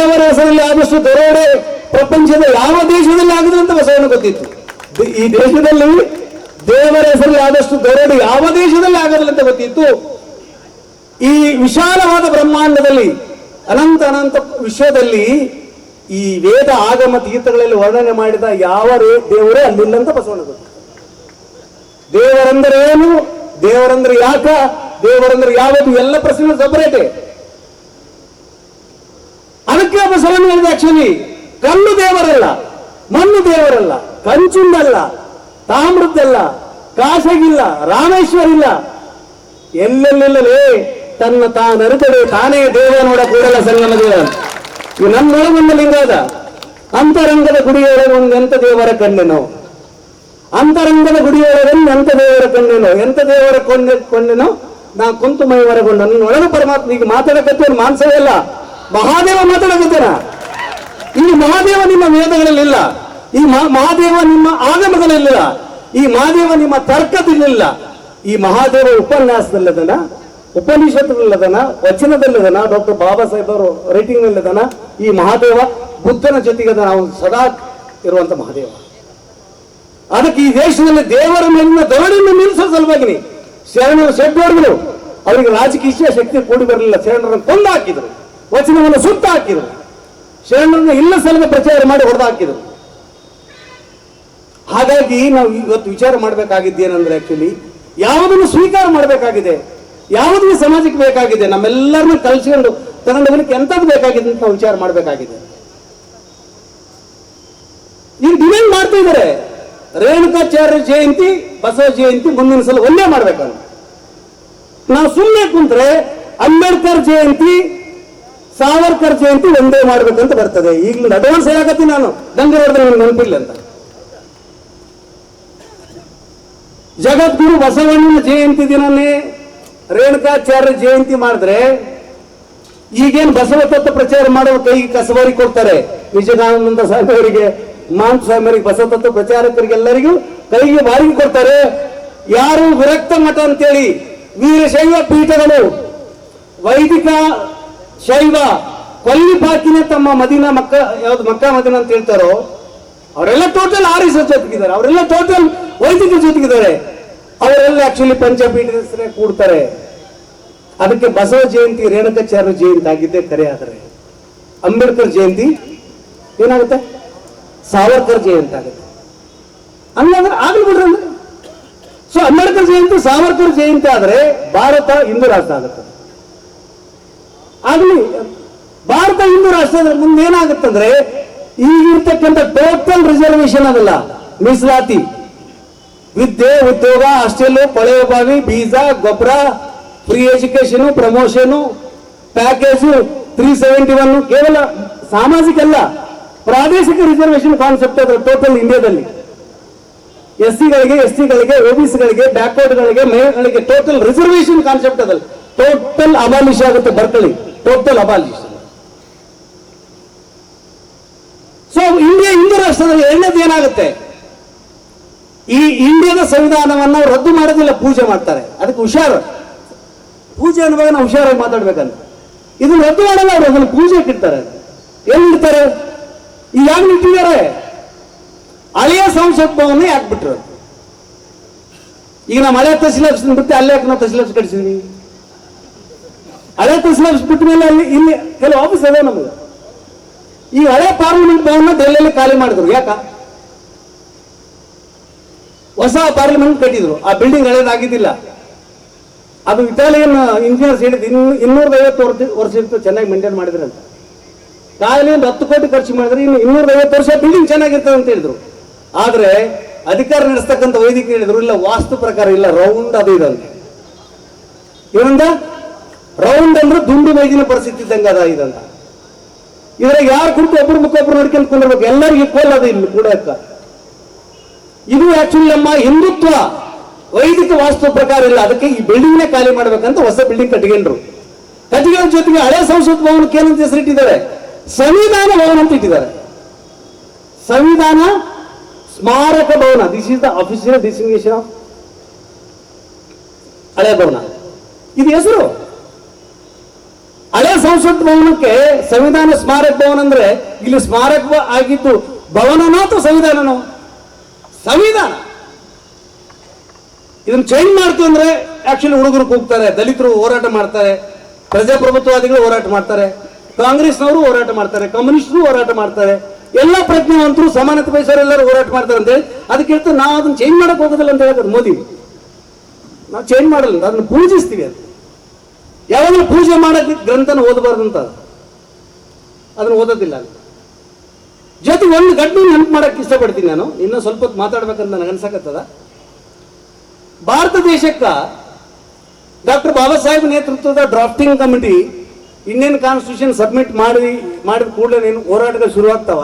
ಹೆಸರಲ್ಲಿ ಆದಷ್ಟು ದರೋಡೆ ಪ್ರಪಂಚದ ಯಾವ ದೇಶದಲ್ಲಿ ಆಗಿದೆ ಅಂತ ಬಸವಣ್ಣ ಗೊತ್ತಿತ್ತು. ಈ ದೇಶದಲ್ಲಿ ದೇವರ ಹೆಸರಲ್ಲಿ ಆದಷ್ಟು ದರೋಡೆ ಯಾವ ದೇಶದಲ್ಲಿ ಆಗೋದಿಲ್ಲ ಅಂತ ಗೊತ್ತಿತ್ತು. ಈ ವಿಶಾಲವಾದ ಬ್ರಹ್ಮಾಂಡದಲ್ಲಿ, ಅನಂತ ಅನಂತ ವಿಶ್ವದಲ್ಲಿ ಈ ವೇದ ಆಗಮ ತೀರ್ಥಗಳಲ್ಲಿ ವರ್ಣನೆ ಮಾಡಿದ ಯಾವ ದೇವರೇ ಅಲ್ಲಿಲ್ಲ ಅಂತ ಬಸವಣ್ಣ ಗೊತ್ತು ದೇವರಂದ್ರೆ ಏನು? ದೇವರಂದ್ರೆ ಯಾಕ? ದೇವರಂದ್ರೆ ಯಾವತ್ತು? ಎಲ್ಲ ಪ್ರಶ್ನೆ ಸಪರೇಟೇ ಅದಕ್ಕೆ ಬಸವಣ್ಣ ಹೇಳಿದ ಆಕ್ಚುಲಿ ಕಲ್ಲು ದೇವರಲ್ಲ, ಮಣ್ಣು ದೇವರಲ್ಲ, ಕಂಚಿಂದಲ್ಲ, ತಾಮ್ರದ್ದಲ್ಲ ಕಾಸಗಿಲ್ಲ ರಾಮೇಶ್ವರ ಇಲ್ಲ ಎಲ್ಲೆಲ್ಲೆಲ್ಲೇ ತನ್ನ ತಾನರಿತಡೆ ತಾನೇ ದೇವ ನೋಡ ಕೂಡಲ ಸಂಗಮ ದೇವ ಇವು ನನ್ನೊಳಗೊಂದು ಲಿಂಗದ ಅಂತರಂಗದ ಗುಡಿಯೊಳಗೆ ಒಂದು ಎಂತ ದೇವರ ಕಣ್ಣೆನೋ. ಅಂತರಂಗದ ಗುಡಿಯೊಳಗೆ ಎಂತ ದೇವರ ಕಣ್ಣೆನೋ. ಎಂತ ದೇವರ ಕೊಂಡೆ ಕೊಂಡೆನೋ ನಾ ಕುಂತು ಮೈ ನನ್ನೊಳಗೆ ಪರಮಾತ್ಮ ಈಗ ಮಾತಾಡಕತ್ತೇನು ಮಾನಸವೇ ಇಲ್ಲ ಮಹಾದೇವ ಮಾತಾಡಕತ್ತೇನ ಇಲ್ಲಿ ಮಹಾದೇವ ನಿಮ್ಮ ವೇದಗಳಲ್ಲಿಲ್ಲ. ಈ ಮಹಾ- ಮಹಾದೇವ ನಿಮ್ಮ ಆಗಮಗಳಲ್ಲಿಲ್ಲ. ಈ ಮಹಾದೇವ ನಿಮ್ಮ ತರ್ಕದಲ್ಲಿಲ್ಲ. ಈ ಮಹಾದೇವ ಉಪನ್ಯಾಸದಲ್ಲದನ ಉಪನಿಷತ್ತುಗಳದನ ವಚನದಲ್ಲದನ ಡಾಕ್ಟರ್ ಬಾಬಾ ಸಾಹೇಬ್ ಅವರು ರೈಟಿಂಗ್ ನಲ್ಲಿದನ ಈ ಮಹಾದೇವ ಬುದ್ಧನ ಜೊತೆಗೆ ನಾವು ಸದಾ ಇರುವಂತ ಮಹಾದೇವ. ಅದಕ್ಕೆ ಈ ದೇಶದಲ್ಲಿ ದೇವರ ಮೇಲಿನ ದರಡಿಯನ್ನು ನಿಲ್ಲಿಸೋ ಸಲುವಾಗಿ ಶೆಡ್ ಶೆಡ್ಡೋರ್ಗಳು ಅವರಿಗೆ ರಾಜಕೀಯ ಶಕ್ತಿ ಕೂಡಿ ಬರಲಿಲ್ಲ. ಶರಣರನ್ನು ಕೊಂದು ಹಾಕಿದರು ವಚನವನ್ನು ಸುತ್ತ ಹಾಕಿದರು ಶರಣರನ್ನು ಇಲ್ಲ ಸಲದ ಪ್ರಚಾರ ಮಾಡಿ ಹೊಡೆದು ಹಾಕಿದರು ಹಾಗಾಗಿ ನಾವು ಇವತ್ತು ವಿಚಾರ ಮಾಡಬೇಕಾಗಿದ್ದೇನೆಂದ್ರೆ ಆಕ್ಚುಲಿ ಯಾವುದನ್ನು ಸ್ವೀಕಾರ ಮಾಡಬೇಕಾಗಿದೆ, ಯಾವುದನ್ನು ಸಮಾಜಕ್ಕೆ ಬೇಕಾಗಿದೆ, ನಮ್ಮೆಲ್ಲರನ್ನೂ ಕಲಿಸ್ಕೊಂಡು ತಗೊಂಡು ಎಂಥದ್ದು ಬೇಕಾಗಿದೆ ಅಂತ ವಿಚಾರ ಮಾಡಬೇಕಾಗಿದೆ. ಈಗ ಡಿಮ್ಯಾಂಡ್ ಮಾಡ್ತಾ ಇದ್ದಾರೆ. ರೇಣುಕಾಚಾರ್ಯ ಜಯಂತಿ, ಬಸವ ಜಯಂತಿ ಮುಂದಿನ ಸಲ ಒಂದೇ ಮಾಡ್ಬೇಕಲ್ಲ. ನಾವು ಸುಮ್ಮನೆ ಕುಂತ್ರೆ ಅಂಬೇಡ್ಕರ್ ಜಯಂತಿ ಸಾವರ್ಕರ್ ಜಯಂತಿ ಒಂದೇ ಮಾಡ್ಬೇಕಂತ ಬರ್ತದೆ. ಈಗಲೂ ಅಡ್ವಾನ್ಸ್ ಹೇಳಕತ್ತೀನಿ ನಾನು. ಗಂಗೆ ಹೊಡೆದ್ರೆ ನನಗೆ ನೆನಪಿಲ್ಲ ಅಂತ. ಜಗದ್ಗುರು ಬಸವಣ್ಣನ ಜಯಂತಿ ದಿನನೇ ರೇಣುಕಾಚಾರ್ಯ ಜಯಂತಿ ಮಾಡಿದ್ರೆ ಈಗೇನು ಬಸವ ತತ್ವ ಪ್ರಚಾರ ಮಾಡೋ ಕೈಗೆ ಕಸಬಾರಿ ಕೊಡ್ತಾರೆ. ವಿಜಯದಾನಂದ ಸ್ವಾಮಿ ಅವರಿಗೆ ಮಾಂತ ಸ್ವಾಮಿ ಅವರಿಗೆ ಬಸವ ತತ್ವ ಪ್ರಚಾರಕರಿಗೆಲ್ಲರಿಗೂ ಕೈಗೆ ಬಾರಿಗೆ ಕೊಡ್ತಾರೆ. ಯಾರು ವಿರಕ್ತ ಮಠ ಅಂತೇಳಿ ವೀರಶೈವ ಪೀಠಗಳು, ವೈದಿಕ ಶೈವ ಕೊಲ್ಲಿಪಾಕಿನ ತಮ್ಮ ಮದಿನ ಮಕ್ಕ, ಯಾವ್ದು ಮಕ್ಕ ಮದಿನ ಅಂತ ಹೇಳ್ತಾರೋ, ಅವರೆಲ್ಲ ಟೋಟಲ್ ಆರಿಸ ಜೊತೆಗಿದ್ದಾರೆ. ಅವರೆಲ್ಲ ಟೋಟಲ್ ವೈದಿಕ ಜೊತೆಗಿದ್ದಾರೆ. ಅವರೆಲ್ಲ ಆಕ್ಚುಲಿ ಪಂಚಪೀಠದ ಹೆಸರೇ ಕೂಡ್ತಾರೆ. ಅದಕ್ಕೆ ಬಸವ ಜಯಂತಿ, ರೇಣುಕಾಚಾರ್ಯ ಜಯಂತಿ ಆಗಿದ್ದೆ ಕರೆ ಆದರೆ. ಅಂಬೇಡ್ಕರ್ ಜಯಂತಿ ಏನಾಗುತ್ತೆ? ಸಾವರ್ಕರ್ ಜಯಂತಿ ಆಗುತ್ತೆ. ಹಂಗಾದ್ರೆ ಆಗಲಿ ಬಿಡ್ರಿ ಅಂದ್ರೆ. ಸೊ ಅಂಬೇಡ್ಕರ್ ಜಯಂತಿ, ಸಾವರ್ಕರ್ ಜಯಂತಿ ಆದ್ರೆ ಭಾರತ ಹಿಂದೂ ರಾಷ್ಟ್ರ ಆಗುತ್ತೆ. ಆಗ್ಲಿ, ಭಾರತ ಹಿಂದೂ ರಾಷ್ಟ್ರದ ಮುಂದೆ ಏನಾಗುತ್ತಂದ್ರೆ, ಈಗಿರ್ತಕ್ಕಂಥ ಟೋಟಲ್ ರಿಸರ್ವೇಶನ್ ಅದಲ್ಲ ಮೀಸಲಾತಿ. ವಿದ್ಯೆ, ಉದ್ಯೋಗ, ಹಾಸ್ಟೆಲ್ ಪಳೆಯ ಬಾವಿ ಬೀಜ ಗೊಬ್ಬರ free education promotion package three seventy one ಕೇವಲ ಸಾಮಾಜಿಕ ಅಲ್ಲ, ಪ್ರಾದೇಶಿಕ ರಿಸರ್ವೇಶನ್ ಕಾನ್ಸೆಪ್ಟ್ ಅದರ ಟೋಟಲ್ ಇಂಡಿಯಾದಲ್ಲಿ ಎಸ್ ಸಿಗಳಿಗೆ ಎಸ್ ಸಿಗಳಿಗೆ ಒಬಿಸಿಗಳಿಗೆ ಬ್ಯಾಕ್ವರ್ಡ್ಗಳಿಗೆ ಮಹಿಳೆಗಳಿಗೆ ಟೋಟಲ್ ರಿಸರ್ವೇಶನ್ ಕಾನ್ಸೆಪ್ಟ್ ಅದಲ್ಲಿ ಟೋಟಲ್ ಅಬಾಲಿಷ್ ಆಗುತ್ತೆ ಬರ್ಕೊಳ್ಳಿ total abolish so India Hindu ರಾಷ್ಟ್ರದಲ್ಲಿ ಎರಡನೇದು ಏನಾಗುತ್ತೆ? ಈ ಇಂಡಿಯಾದ ಸಂವಿಧಾನವನ್ನ ರದ್ದು ಮಾಡೋದಿಲ್ಲ, ಪೂಜೆ ಮಾಡ್ತಾರೆ. ಅದಕ್ಕೆ ಹುಷಾರು. ಪೂಜೆ ಅನ್ನುವಾಗ ನಾವು ಹುಷಾರಾಗಿ ಮಾತಾಡ್ಬೇಕಂತ ಇದನ್ನ ರದ್ದು ಮಾಡಲ್ಲ ಅವರು, ಅದನ್ನು ಪೂಜೆ ಇಡ್ತಾರೆ? ಎಲ್ಲಿಡ್ತಾರೆ ಈಗ ಯಾಕೆ ಇಟ್ಟಿದ್ದಾರೆ? ಹಳೆಯ ಸಂಸತ್ ಭವನ ಯಾಕೆ ಬಿಟ್ಟರು ಈಗ ನಾವು ಹಳೆ ತಹಸೀಲ್ ಬಿಟ್ಟು ಅಲ್ಲೇ ನಾವು ತಹಸೀಲ್ ಕಡಿಸಿದ್ವಿ ಹಳೆ ತಹಸೀಲ್ ಬಿಟ್ಟ ಮೇಲೆ ಅಲ್ಲಿ ಇಲ್ಲಿ ಕೆಲವು ಆಫೀಸ್ ಅದೇ ನಮಗೆ. ಈ ಹಳೆ ಪಾರ್ಲಿಮೆಂಟ್ ಭವನ ದೆಹಲಿಯಲ್ಲಿ ಖಾಲಿ ಮಾಡಿದ್ರು, ಯಾಕ? ಹೊಸ ಪಾರ್ಲಿಮೆಂಟ್ ಕಟ್ಟಿದ್ರು. ಆ ಬಿಲ್ಡಿಂಗ್ ಹಳೇದಾಗಿದ್ದಿಲ್ಲ. ಅದು ಇಟಾಲಿಯನ್ ಇಂಜಿನಿಯರ್ಸ್ ಹೇಳಿದ್ದು, ಇನ್ನು, ಇನ್ನೂರೈವತ್ತು ವರ್ಷ ವರ್ಷ ಇತ್ತು ಚೆನ್ನಾಗಿ ಮೇಂಟೈನ್ ಮಾಡಿದ್ರು ಅಂತ ಖಾಲಿ ಒಂದು ಹತ್ತು ಕೋಟಿ ಖರ್ಚು ಮಾಡಿದ್ರೆ ಇನ್ನು ಇನ್ನೂರೈವತ್ತು ವರ್ಷ ಬಿಲ್ಡಿಂಗ್ ಚೆನ್ನಾಗಿರ್ತದೆ ಅಂತ ಹೇಳಿದ್ರು. ಆದ್ರೆ ಅಧಿಕಾರ ನಡೆಸ್ತಕ್ಕಂಥ ವೈದಿಕ ಹೇಳಿದ್ರು, ಇಲ್ಲ ವಾಸ್ತು ಪ್ರಕಾರ ಇಲ್ಲ ರೌಂಡ್ ಅದು ಇದಂತೆ ಏನಂದ? ರೌಂಡ್ ಅಂದ್ರೆ ದುಂಡು ಮೈದಿನ ಪರಿಸ್ಥಿತಿ ಇದ್ದಂಗೆ ಅದ ಇದಂತ ಇದ್ರಾಗ ಯಾರು ಕುಂತು ಒಬ್ರು ಮುಖೊಬ್ರು ನೋಡ್ಕೊಂಡು ಕುಂದಿರ್ಬೇಕು ಎಲ್ಲರಿಗೂ ಈಕ್ವಲ್ ಅದು ಇಲ್ಲಿ ಕೂಡಕ್ಕ. ಇದು ಆಕ್ಚುಲಿ ನಮ್ಮ ಹಿಂದುತ್ವ, ವೈದಿಕ ವಾಸ್ತು ಪ್ರಕಾರ ಇಲ್ಲ. ಅದಕ್ಕೆ ಈ ಬಿಲ್ಡಿಂಗ್ ನೇ ಖಾಲಿ ಮಾಡ್ಬೇಕಂತ ಹೊಸ ಬಿಲ್ಡಿಂಗ್ ಕಟ್ಕೊಂಡ್ರು ಕಟ್ಟಿಗೆ ಜೊತೆಗೆ ಹಳೆ ಸಂಸತ್ ಭವನಕ್ಕೆ ಏನಂತ ಹೆಸರಿಟ್ಟಿದ್ದಾರೆ ಸಂವಿಧಾನ ಭವನ ಅಂತ ಇಟ್ಟಿದ್ದಾರೆ. ಸಂವಿಧಾನ ಸ್ಮಾರಕ ಭವನ. This is the official designation of ಹಳೆ ಭವನ. ಇದು ಹೆಸರು? ಹಳೆ ಸಂಸತ್ ಭವನಕ್ಕೆ ಸಂವಿಧಾನ ಸ್ಮಾರಕ ಭವನ ಅಂದ್ರೆ ಇಲ್ಲಿ ಸ್ಮಾರಕ ಆಗಿದ್ದು ಭವನನೋ ಅಥವಾ ಸಂವಿಧಾನನೋ ಸಂವಿಧಾನ. ಇದನ್ನ ಚೇಂಜ್ ಮಾಡ್ತು ಅಂದ್ರೆ ಆಕ್ಚುಲಿ ಹುಡುಗರು ಕೂಗ್ತಾರೆ, ದಲಿತರು ಹೋರಾಟ ಮಾಡ್ತಾರೆ, ಪ್ರಜಾಪ್ರಭುತ್ವವಾದಿಗಳು ಹೋರಾಟ ಮಾಡ್ತಾರೆ, ಕಾಂಗ್ರೆಸ್ನವರು ಹೋರಾಟ ಮಾಡ್ತಾರೆ, ಕಮ್ಯುನಿಸ್ಟ್ರು ಹೋರಾಟ ಮಾಡ್ತಾರೆ, ಎಲ್ಲ ಪ್ರಜ್ಞಾವಂತರು, ಸಮಾನತೆ ಬಯಸೋರು ಎಲ್ಲರೂ ಹೋರಾಟ ಮಾಡ್ತಾರೆ ಅಂತ ಹೇಳಿ ಅದಕ್ಕೆ ಹೇಳ್ತಾರೆ, ನಾವು ಅದನ್ನ ಚೇಂಜ್ ಮಾಡಕ್ ಹೋಗೋದಿಲ್ಲ ಅಂತ ಹೇಳಿದ್ರು ಮೋದಿ. ನಾವು ಚೇಂಜ್ ಮಾಡಲ್ಲ ಅದನ್ನ ಪೂಜಿಸ್ತೀವಿ ಅಂತ ಯಾವಾಗಲೂ ಪೂಜೆ ಮಾಡಕ್ಕೆ ಗ್ರಂಥನ ಓದಬಾರ್ದು ಅಂತ ಅದು. ಅದನ್ನ ಓದೋದಿಲ್ಲ ಅಲ್ಲಿ ಜೊತೆಗೆ ಒಂದು ಗಡ್ಡು ನೆನಪು ಮಾಡಕ್ಕೆ ಇಷ್ಟಪಡ್ತೀನಿ ನಾನು. ಇನ್ನೂ ಸ್ವಲ್ಪ ಹೊತ್ತು ಮಾತಾಡ್ಬೇಕಂತ ನನಗೆ ಅನ್ಸಕತ್ತದ. ಭಾರತ ದೇಶಕ್ಕೆ ಡಾಕ್ಟರ್ ಬಾಬಾ ಸಾಹೇಬ್ ನೇತೃತ್ವದ drafting committee Indian constitution submit ಮಾಡಿ, ಮಾಡಿದ ಕೂಡಲೇ ಏನು ಹೋರಾಟಗಳು ಶುರುವಾಗ್ತಾವ.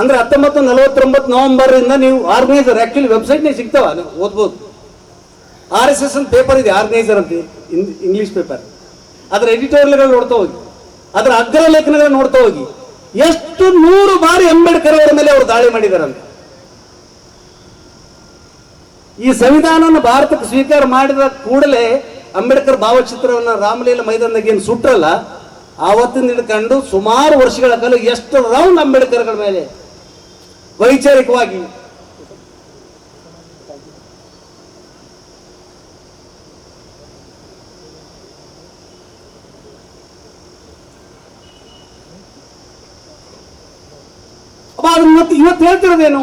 ಅಂದ್ರೆ ಹತ್ತೊಂಬತ್ತು ನಲವತ್ತೊಂಬತ್ತು ನವೆಂಬರ್ ಇಂದ ನೀವು ಆರ್ಗನೈಸರ್ ಆ್ಯಕ್ಚುಲಿ ವೆಬ್ಸೈಟ್ನೇ ಸಿಗ್ತಾವ ಓದ್ಬೋದು. ಆರ್ ಎಸ್ ಎಸ್ ಅಂತ ಪೇಪರ್ ಇದೆ ಆರ್ಗನೈಸರ್ ಅಂತ ಇಂಗ್ಲಿಷ್ ಪೇಪರ್ ಅದರ ಎಡಿಟೋರಿಯಲ್ಗಳು ನೋಡ್ತಾ ಹೋಗಿ. ಅದರ ಅಗ್ರ ಲೇಖನಗಳು ನೋಡ್ತಾ ಹೋಗಿ. ಎಷ್ಟು ನೂರು ಬಾರಿ ಅಂಬೇಡ್ಕರ್ ಅವರ ಮೇಲೆ ಅವರು ದಾಳಿ ಮಾಡಿದಾರಂತೆ. ಈ ಸಂವಿಧಾನವನ್ನು ಭಾರತಕ್ಕೆ ಸ್ವೀಕಾರ ಮಾಡಿದ ಕೂಡಲೇ ಅಂಬೇಡ್ಕರ್ ಭಾವಚಿತ್ರವನ್ನ ರಾಮಲೀಲ ಮೈದಾನದಾಗ ಏನು ಸುಟ್ರಲ್ಲ ಆವತ್ತಿನ ಹಿಡ್ಕೊಂಡು ಸುಮಾರು ವರ್ಷಗಳ ಕಾಲ ಎಷ್ಟು ರೌಂಡ್ ಅಂಬೇಡ್ಕರ್ಗಳ ಮೇಲೆ ವೈಚಾರಿಕವಾಗಿ ಅದನ್ನ ಇವತ್ತು ಇವತ್ತು ಹೇಳ್ತಿರೋದೇನು?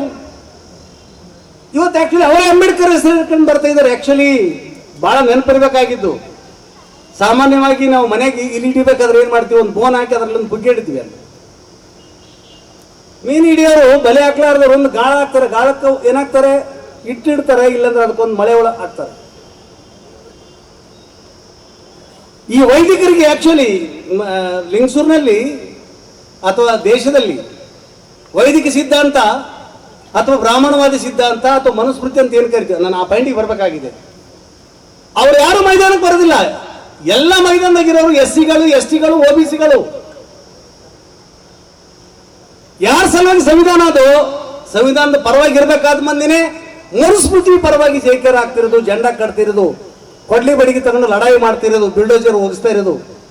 ಇವತ್ತು ಆಕ್ಚುಲಿ ಅವರೇ ಅಂಬೇಡ್ಕರ್ ಹೆಸರು ಹಿಡ್ಕೊಂಡು ಬರ್ತಾ ಇದ್ದಾರೆ. ಆಕ್ಚುಲಿ ಬಹಳ ನೆನಪಿರ್ಬೇಕಾಗಿದ್ದು. ಸಾಮಾನ್ಯವಾಗಿ ನಾವು ಮನೆಗೆ ಇಲ್ಲಿ ಹಿಡಿಬೇಕಾದ್ರೆ ಏನ್ ಮಾಡ್ತೀವಿ? ಒಂದು ಬೋನ್ ಹಾಕಿ ಅದರಲ್ಲಿ ಒಂದು ಬುಗ್ಗೆ ಇಡ್ತೀವಿ ಅಲ್ಲಿ. ಮೀನು ಹಿಡಿಯೋರು ಬಲೆ ಹಾಕ್ಲಾರ್ದವ್ರು ಒಂದು ಗಾಳ ಹಾಕ್ತಾರೆ. ಗಾಳಕ್ಕೆ ಏನಾಗ್ತಾರೆ? ಇಟ್ಟಿಡ್ತಾರೆ. ಇಲ್ಲಾಂದ್ರೆ ಅದಕ್ಕೊಂದು ಮಳೆ ಒಳ ಹಾಕ್ತಾರೆ. ಈ ವೈದಿಕರಿಗೆ ಆಕ್ಚುಲಿ ಲಿಂಗಸೂರಿನಲ್ಲಿ ಅಥವಾ ದೇಶದಲ್ಲಿ ವೈದಿಕ ಸಿದ್ಧಾಂತ ಅಥವಾ ಬ್ರಾಹ್ಮಣವಾದಿ ಸಿದ್ಧಾಂತ ಅಥವಾ ಮನುಸ್ಮೃತಿ ಅಂತ ಏನು ಕರಿತೀವಿ ನಾನು ಆ ಪಾಯಿಂಟಿಗೆ ಬರಬೇಕಾಗಿದೆ. ಅವ್ರು ಯಾರು ಮೈದಾನಕ್ಕೆ ಬರೋದಿಲ್ಲ. ಎಲ್ಲ ಮೈದಾನದಾಗಿರೋರು ಎಸ್ ಸಿಗಳು ಎಸ್ ಟಿಗಳು ಒ ಬಿ ಸಿಗಳು. ಯಾರ ಸಲುವಾಗಿ ಸಂವಿಧಾನ ಅದು? ಸಂವಿಧಾನದ ಪರವಾಗಿ ಇರಬೇಕಾದ ಮಂದಿನೇ ಮನುಸ್ಮೃತಿ ಪರವಾಗಿ ಜೈಕಾರ ಆಗ್ತಿರೋದು, ಜಂಡ ಕಟ್ತಿರೋದು, ಕೊಡ್ಲಿ ಬಡಿಗೆ ತಗೊಂಡು ಲಡಾಯಿ ಮಾಡ್ತಿರೋದು ಬಿಲ್ಡೋಜರ್ ಹೋಗಿಸ್ತಾ ಇರೋದು.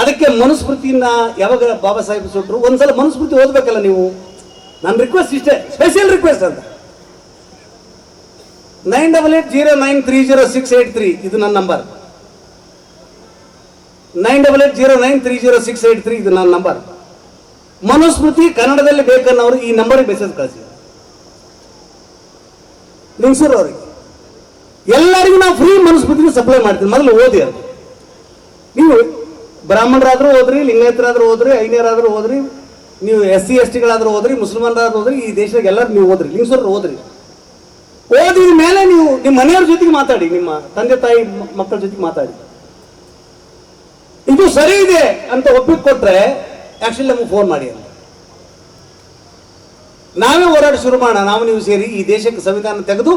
ಅದಕ್ಕೆ ಮನುಸ್ಮೃತಿಯನ್ನ ಯಾವಾಗ ಬಾಬಾ ಸಾಹೇಬ್ ಸುಟ್ರು, ಒಂದ್ಸಲ ಮನುಸ್ಮೃತಿ ಓದ್ಬೇಕಲ್ಲ ನೀವು? ನನ್ನ ರಿಕ್ವೆಸ್ಟ್ ಇಷ್ಟೇ ಸ್ಪೆಷಲ್ ರಿಕ್ವೆಸ್ಟ್ ಅಂತ. Nine double eight zero nine three zero six eight three ಇದು ನನ್ನ number nine double eight zero nine three zero six eight three ಇದು ನನ್ನ ನಂಬರ್ ಮನುಸ್ಮೃತಿ ಕನ್ನಡದಲ್ಲಿ ಬೇಕನ್ನೋರು ಈ ನಂಬರಿಗೆ ಮೆಸೇಜ್ ಕಳಿಸಿ. ಲಿಂಗ್ಸೂರ್ ಅವರಿಗೆ. ಎಲ್ಲರಿಗೂ ನಾವು ಫ್ರೀ ಮನುಸ್ಮೃತಿನ ಸಪ್ಲೈ ಮಾಡ್ತೀವಿ ಮೊದಲು ಓದಿ ಅದು ನೀವು ಬ್ರಾಹ್ಮಣರಾದ್ರೂ ಹೋದ್ರಿ, ಲಿಂಗಾಯತರಾದ್ರೂ ಹೋದ್ರಿ ಐನ್ಯರಾದ್ರೂ ಹೋದ್ರಿ, ನೀವು ಎಸ್ ಸಿ, ಎಸ್ ಟಿಗಳಾದ್ರೂ ಹೋದ್ರಿ, ಮುಸಲ್ಮಾನರಾದ್ರೂ ಹೋದ್ರಿ, ಈ ದೇಶದಾಗ ಎಲ್ಲರೂ ನೀವು ಓದ್ರಿ ಲಿಂಗಸರು ಓದ್ರಿ ಓದಿದ ಮೇಲೆ ನೀವು ನಿಮ್ಮ ಮನೆಯವ್ರ ಜೊತೆಗೆ ಮಾತಾಡಿ, ನಿಮ್ಮ ತಂದೆ, ತಾಯಿ, ಮಕ್ಕಳ ಜೊತೆಗೆ ಮಾತಾಡಿ. ಇದು ಸರಿ ಇದೆ ಅಂತ ಒಪ್ಪಿಗೆ ಕೊಟ್ರೆ ಆಕ್ಚುಲಿ ನಮಗೆ ಫೋನ್ ಮಾಡಿ ಅಂತ. ನಾವೇ ಹೋರಾಟ ಶುರು ಮಾಡೋಣ, ನಾವು ನೀವು ಸೇರಿ ಈ ದೇಶಕ್ಕೆ ಸಂವಿಧಾನ ತೆಗೆದು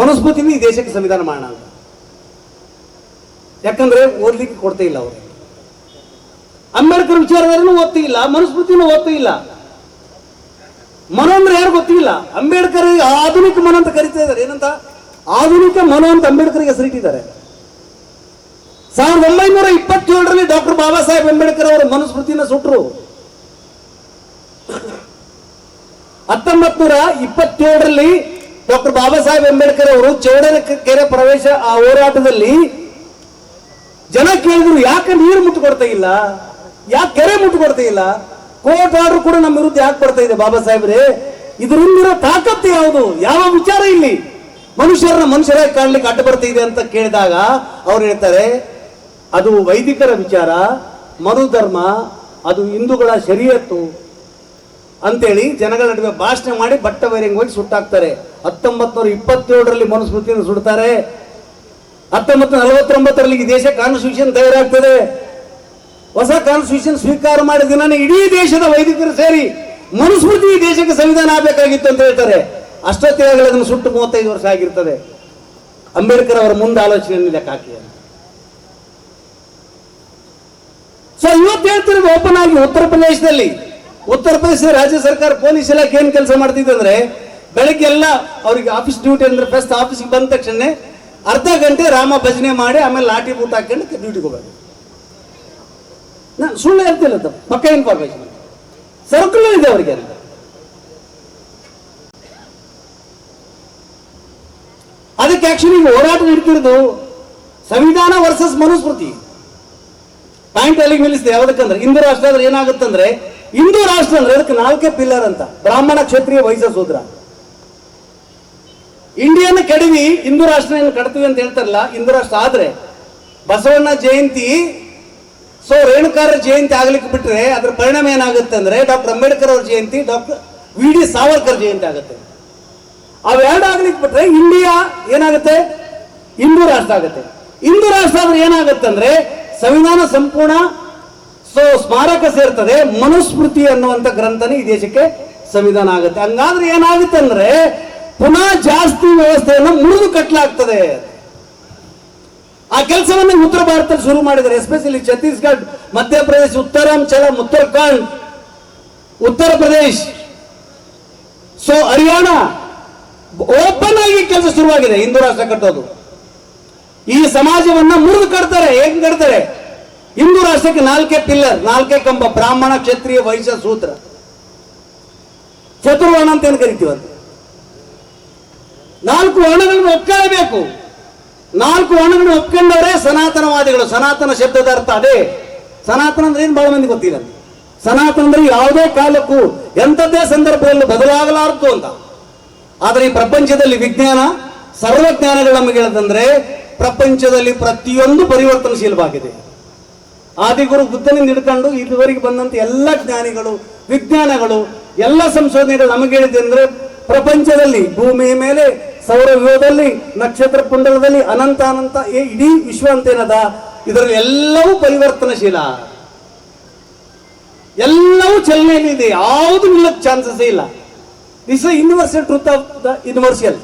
ಮನುಸ್ಮೃತಿನ ಈ ದೇಶಕ್ಕೆ ಸಂವಿಧಾನ ಮಾಡೋಣ ಅಂತ. ಯಾಕಂದ್ರೆ ಓದ್ಲಿಕ್ಕೆ ಕೊಡ್ತಾ ಇಲ್ಲ ಅವರು ಅಂಬೇಡ್ಕರ್ ವಿಚಾರಧಾರೆನೂ ಓದ್ತಾ ಇಲ್ಲ ಮನುಸ್ಮೃತಿನೂ ಓದ್ತಾ ಇಲ್ಲ ಮನು ಅಂದ್ರೆ ಯಾರು ಗೊತ್ತಿಲ್ಲ? ಅಂಬೇಡ್ಕರ್ ಆಧುನಿಕ ಮನೋ ಅಂತ ಕರಿತಾ ಇದ್ದಾರೆ. ಏನಂತ? ಆಧುನಿಕ ಮನೋ ಅಂತ ಅಂಬೇಡ್ಕರ್ಗೆ ಹೆಸರಿಟ್ಟಿದ್ದಾರೆ. ಸಾವಿರದ ಒಂಬೈನೂರ ಇಪ್ಪತ್ತೇಳರಲ್ಲಿ ಡಾಕ್ಟರ್ ಬಾಬಾ ಸಾಹೇಬ್ ಅಂಬೇಡ್ಕರ್ ಅವರ ಮನುಸ್ಮೃತಿನ ಸುಟ್ರು. ಹತ್ತೊಂಬತ್ ನೂರ ಇಪ್ಪತ್ತೇಳರಲ್ಲಿ ಡಾಕ್ಟರ್ ಬಾಬಾ ಸಾಹೇಬ್ ಅಂಬೇಡ್ಕರ್ ಅವರು ಚೌಡನ ಕೆರೆ ಪ್ರವೇಶ ಆ ಹೋರಾಟದಲ್ಲಿ ಜನ ಕೇಳಿದ್ರು, ಯಾಕೆ ನೀರು ಮುಟ್ಟುಕೊಡ್ತಾ ಇಲ್ಲ? ಯಾಕೆ ಕೆರೆ ಮುಟ್ಟುಕೊಡ್ತಾ ಇಲ್ಲ? ಕೋರ್ಟ್ ಆರ್ಡರ್ ಕೂಡ ನಮ್ಮ ವಿರುದ್ಧ ಯಾಕೆ ಬರ್ತಾ ಇದೆ ಬಾಬಾ ಸಾಹೇಬ್ರೆ? ಇದರಿಂದಿರೋ ತಾಕತ್ತು ಯಾವುದು? ಯಾವ ವಿಚಾರ ಇಲ್ಲಿ? ಮನುಷ್ಯರನ್ನ ಮನುಷ್ಯರಾಗಿ ಕಾಣ್ಲಿಕ್ಕೆ ಅಡ್ಡ ಬರ್ತಾ ಇದೆ ಅಂತ ಕೇಳಿದಾಗ ಅವ್ರು ಹೇಳ್ತಾರೆ, ಅದು ವೈದಿಕರ ವಿಚಾರ ಮರುಧರ್ಮ ಅದು ಹಿಂದೂಗಳ ಶರೀಯತ್ತು ಅಂತೇಳಿ ಜನಗಳ ನಡುವೆ ಭಾಷಣ ಮಾಡಿ ಬಟ್ಟ ಬೈರಂಗವಾಗಿ ಸುಟ್ಟಾಕ್ತಾರೆ. ಹತ್ತೊಂಬತ್ ನೂರ ಇಪ್ಪತ್ತೇಳರಲ್ಲಿ ಮನುಸ್ಮೃತಿಯನ್ನು ಸುಡ್ತಾರೆ. ಹತ್ತೊಂಬತ್ತು ನಲವತ್ತೊಂಬತ್ತರಲ್ಲಿ ಈ ದೇಶ ಕಾನ್ಸ್ಟಿಟ್ಯೂಷನ್ ತಯಾರಾಗ್ತದೆ. ಹೊಸ ಕಾನ್ಸ್ಟಿಟ್ಯೂಷನ್ ಸ್ವೀಕಾರ ಮಾಡಿದ ದಿನ ಇಡೀ ದೇಶದ ವೈದಿಕರು ಸೇರಿ ಮನುಸ್ಮೃತಿ ದೇಶಕ್ಕೆ ಸಂವಿಧಾನ ಆಗಬೇಕಾಗಿತ್ತು ಅಂತ ಹೇಳ್ತಾರೆ. ಅಷ್ಟೊತ್ತಿಗಾಗಲೇ ಅದನ್ನು ಸುಟ್ಟು ಮೂವತ್ತೈದು ವರ್ಷ ಆಗಿರ್ತದೆ. ಅಂಬೇಡ್ಕರ್ ಅವರ ಮುಂದೆ ಆಲೋಚನೆ ಲೆಕ್ಕ ಹಾಕಿ. ಸೊ ಇವತ್ತು ಹೇಳ್ತಿರೋದು ಓಪನ್ ಆಗಿ ಉತ್ತರ ಪ್ರದೇಶದಲ್ಲಿ. ಉತ್ತರ ಪ್ರದೇಶದ ರಾಜ್ಯ ಸರ್ಕಾರ ಪೊಲೀಸ್ ಇಲಾಖೆ ಏನ್ ಕೆಲಸ ಮಾಡ್ತಿದೆ ಅಂದ್ರೆ ಬೆಳಗ್ಗೆ ಎಲ್ಲ ಅವ್ರಿಗೆ ಆಫೀಸ್ ಡ್ಯೂಟಿ ಅಂದ್ರೆ ಫಸ್ಟ್ ಆಫೀಸ್ಗೆ ಬಂದ ತಕ್ಷಣ ಅರ್ಧ ಗಂಟೆ ರಾಮ ಭಜನೆ ಮಾಡಿ ಆಮೇಲೆ ಲಾಠಿ ಬೂಟ್ ಹಾಕೊಂಡು ಡ್ಯೂಟಿಗೆ ಹೋಗೋದು. ನಾನು ಸುಳ್ಳು ಹೇಳ್ತಿಲ್ಲ ಅಂತ. ಪಕ್ಕ ಇನ್ಫಾರ್ಮೇಶನ್ ಸರ್ಕುಲರ್ ಇದೆ ಅವರಿಗೆ ಅಂತ. ಅದಕ್ಕೆ ಆಕ್ಚುಲಿ ಹೋರಾಟ ನಡೀತಿರೋದು ಸಂವಿಧಾನ ವರ್ಸಸ್ ಮನುಸ್ಮೃತಿ. ಪಾಯಿಂಟ್ ಅಲ್ಲಿಗೆ ನಿಲ್ಲಿಸಿದೆ ಯಾವ್ದಕ್ಕಂದ್ರೆ, ಹಿಂದೂ ರಾಷ್ಟ್ರ ಅಂದ್ರೆ ಏನಾಗುತ್ತಂದ್ರೆ, ಹಿಂದೂ ರಾಷ್ಟ್ರ ಅಂದ್ರೆ ಅದಕ್ಕೆ ನಾಲ್ಕೇ ಪಿಲ್ಲರ್ ಅಂತ. ಬ್ರಾಹ್ಮಣ ಕ್ಷತ್ರಿಯ ವಹಿಸ ಶೂದ್ರ. ಇಂಡಿಯನ್ ಕೆಡವಿ ಹಿಂದೂ ರಾಷ್ಟ್ರ ಏನು ಅಂತ ಹೇಳ್ತಾರಲ್ಲ, ಹಿಂದೂ ರಾಷ್ಟ್ರ. ಆದ್ರೆ ಬಸವಣ್ಣ ಜಯಂತಿ ಸೊ ರೇಣುಕಾರ ಜಯಂತಿ ಆಗ್ಲಿಕ್ಕೆ ಬಿಟ್ರೆ ಅದ್ರ ಪರಿಣಾಮ ಏನಾಗುತ್ತೆ ಅಂದ್ರೆ ಡಾಕ್ಟರ್ ಅಂಬೇಡ್ಕರ್ ಅವ್ರ Jayanti doctor V D Savarkar Jayanti ಆಗುತ್ತೆ. ಅವೆರಡು ಆಗ್ಲಿಕ್ಕೆ ಬಿಟ್ರೆ ಇಂಡಿಯಾ ಏನಾಗುತ್ತೆ? ಹಿಂದೂ ರಾಷ್ಟ್ರ ಆಗುತ್ತೆ. ಹಿಂದೂ ರಾಷ್ಟ್ರ ಆದ್ರೆ ಏನಾಗುತ್ತೆ ಅಂದ್ರೆ ಸಂವಿಧಾನ ಸಂಪೂರ್ಣ ಸೊ ಸ್ಮಾರಕ ಸೇರ್ತದೆ, ಮನುಸ್ಮೃತಿ ಅನ್ನುವಂಥ ಗ್ರಂಥನೇ ಈ ದೇಶಕ್ಕೆ ಸಂವಿಧಾನ ಆಗುತ್ತೆ. ಹಂಗಾದ್ರೆ ಏನಾಗುತ್ತೆ ಅಂದ್ರೆ ಪುನಃ ಜಾಸ್ತಿ ವ್ಯವಸ್ಥೆಯನ್ನು ಮುರಿದು ಕಟ್ಟಲಾಗ್ತದೆ ಆ ಕೆಲಸವನ್ನು ಉತ್ತರ ಭಾರತದಲ್ಲಿ ಶುರು ಮಾಡಿದ್ದಾರೆ especially Chhattisgarh Madhya Pradesh Uttaranchal Uttarakhand, Uttar Pradesh. So Haryana open ಆಗಿ ಕೆಲಸ ಶುರುವಾಗಿದೆ, ಹಿಂದೂ ರಾಷ್ಟ್ರ ಕಟ್ಟೋದು ಈ ಸಮಾಜವನ್ನ ಮುರಿದು ಕಟ್ತಾರೆ, ಹೇಗೆ ಕಟ್ತಾರೆ? ಹಿಂದೂ ರಾಷ್ಟ್ರಕ್ಕೆ ನಾಲ್ಕೇ ಪಿಲ್ಲರ್, ನಾಲ್ಕೇ ಕಂಬ, ಬ್ರಾಹ್ಮಣ ಕ್ಷತ್ರಿಯ ವೈಶ್ಯ ಸೂತ್ರ. ಚತುರ್ವರ್ಣ ಅಂತ ಏನು ಕರಿತೀವಿ ನಾಲ್ಕು ವರ್ಣಗಳನ್ನು ಒಪ್ಕೊಳ್ಳಬೇಕು ನಾಲ್ಕು ವರ್ಣಗಳನ್ನು ಒಪ್ಕೊಂಡವರೇ ಸನಾತನವಾದಿಗಳು. ಸನಾತನ ಶಬ್ದದ ಅರ್ಥ ಅದೇ. ಸನಾತನ ಅಂದ್ರೆ ಏನು ಬಹಳ ಮಂದಿ ಗೊತ್ತಿಲ್ಲ ಸನಾತನ ಅಂದ್ರೆ ಯಾವುದೇ ಕಾಲಕ್ಕೂ ಎಂಥದ್ದೇ ಸಂದರ್ಭದಲ್ಲಿ ಬದಲಾಗಲಾರದು ಅಂತ. ಆದರೆ ಈ ಪ್ರಪಂಚದಲ್ಲಿ ವಿಜ್ಞಾನ ಸರ್ವಜ್ಞಾನಗಳು ನಮಗೆ ಹೇಳದಂದ್ರೆ ಪ್ರಪಂಚದಲ್ಲಿ ಪ್ರತಿಯೊಂದು ಪರಿವರ್ತನಶೀಲವಾಗಿದೆ. ಆದಿಗುರು ಬುದ್ಧನಿಂದ ಹಿಡ್ಕೊಂಡು ಇದುವರೆಗೆ ಬಂದಂತ ಎಲ್ಲ ಜ್ಞಾನಿಗಳು, ವಿಜ್ಞಾನಗಳು, ಎಲ್ಲ ಸಂಶೋಧನೆಗಳು ನಮಗೆ ಹೇಳಿದೆ ಅಂದ್ರೆ ಪ್ರಪಂಚದಲ್ಲಿ ಭೂಮಿಯ ಮೇಲೆ ಸೌರ ವ್ಯೂಹದಲ್ಲಿ ನಕ್ಷತ್ರ ಕುಂಡಲದಲ್ಲಿ ಅನಂತ ಅನಂತ, ಏ, ಇಡೀ ವಿಶ್ವ ಅಂತ ಏನದ ಇದರಲ್ಲಿ ಎಲ್ಲವೂ ಪರಿವರ್ತನಶೀಲ. ಎಲ್ಲವೂ ಚಲನೆಯಲ್ಲಿದೆ ಯಾವುದು ನಿಲ್ಲಕ್ಕೆ ಚಾನ್ಸಸ್ ಇಲ್ಲ. This universal truth of the universal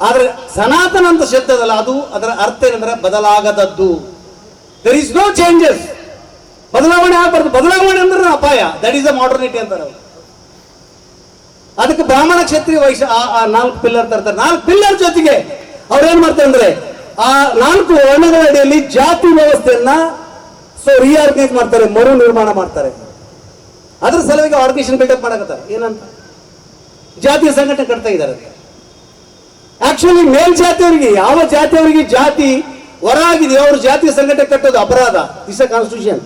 ಆದ್ರೆ ಸನಾತನ ಅಂತ ಶಬ್ದದಲ್ಲ ಅದು, ಅದರ ಅರ್ಥ ಏನಂದ್ರೆ ಬದಲಾಗದದ್ದು. ದರ್ ಇಸ್ ನೋ ಚೇಂಜಸ್ ಬದಲಾವಣೆ ಆಗಬಾರ್ದು. ಬದಲಾವಣೆ ಅಂದ್ರೆ ಅಪಾಯ. ದಟ್ ಈಸ್ ಅ ಮಾಡರ್ನಿಟಿ ಅಂತಾರೆ. ಅದಕ್ಕೆ ಬ್ರಾಹ್ಮಣ ಕ್ಷತ್ರಿಯ ವೈಶ್ಯ ಆ ನಾಲ್ಕು ಪಿಲ್ಲರ್ ತರ್ತಾರೆ. ನಾಲ್ಕು ಪಿಲ್ಲರ್ ಜೊತೆಗೆ ಅವ್ರೇನ್ ಮಾಡ್ತಾರೆ ಅಂದ್ರೆ, ಆ ನಾಲ್ಕು ವರ್ಣಗಳ ಅಡಿಯಲ್ಲಿ ಜಾತಿ ವ್ಯವಸ್ಥೆಯನ್ನ ಸೊ ರಿಆರ್ಗನೈಸ್ ಮಾಡ್ತಾರೆ, ಮರು ನಿರ್ಮಾಣ ಮಾಡ್ತಾರೆ. ಅದ್ರ ಸಲುವಾಗಿ ಆರ್ಗನೈಸೇಷನ್ ಬಿಲ್ಡಪ್ ಮಾಡಕತ್ತಾರೆ. ಏನಂತ? ಜಾತಿಯ ಸಂಘಟನೆ ಕಟ್ತಾ ಇದ್ದಾರೆ ಆಕ್ಚುಲಿ ಮೇಲ್ಜಾತಿಯವರಿಗೆ, ಯಾವ ಜಾತಿಯವರಿಗೆ ಜಾತಿ ಹೊರ ಆಗಿದೆ ಅವರು ಜಾತಿಯ ಸಂಘಟನೆ ಕಟ್ಟೋದು ಅಪರಾಧ. ಇಸ್ ಅ ಕಾನ್ಸ್ಟಿಟ್ಯೂಷನ್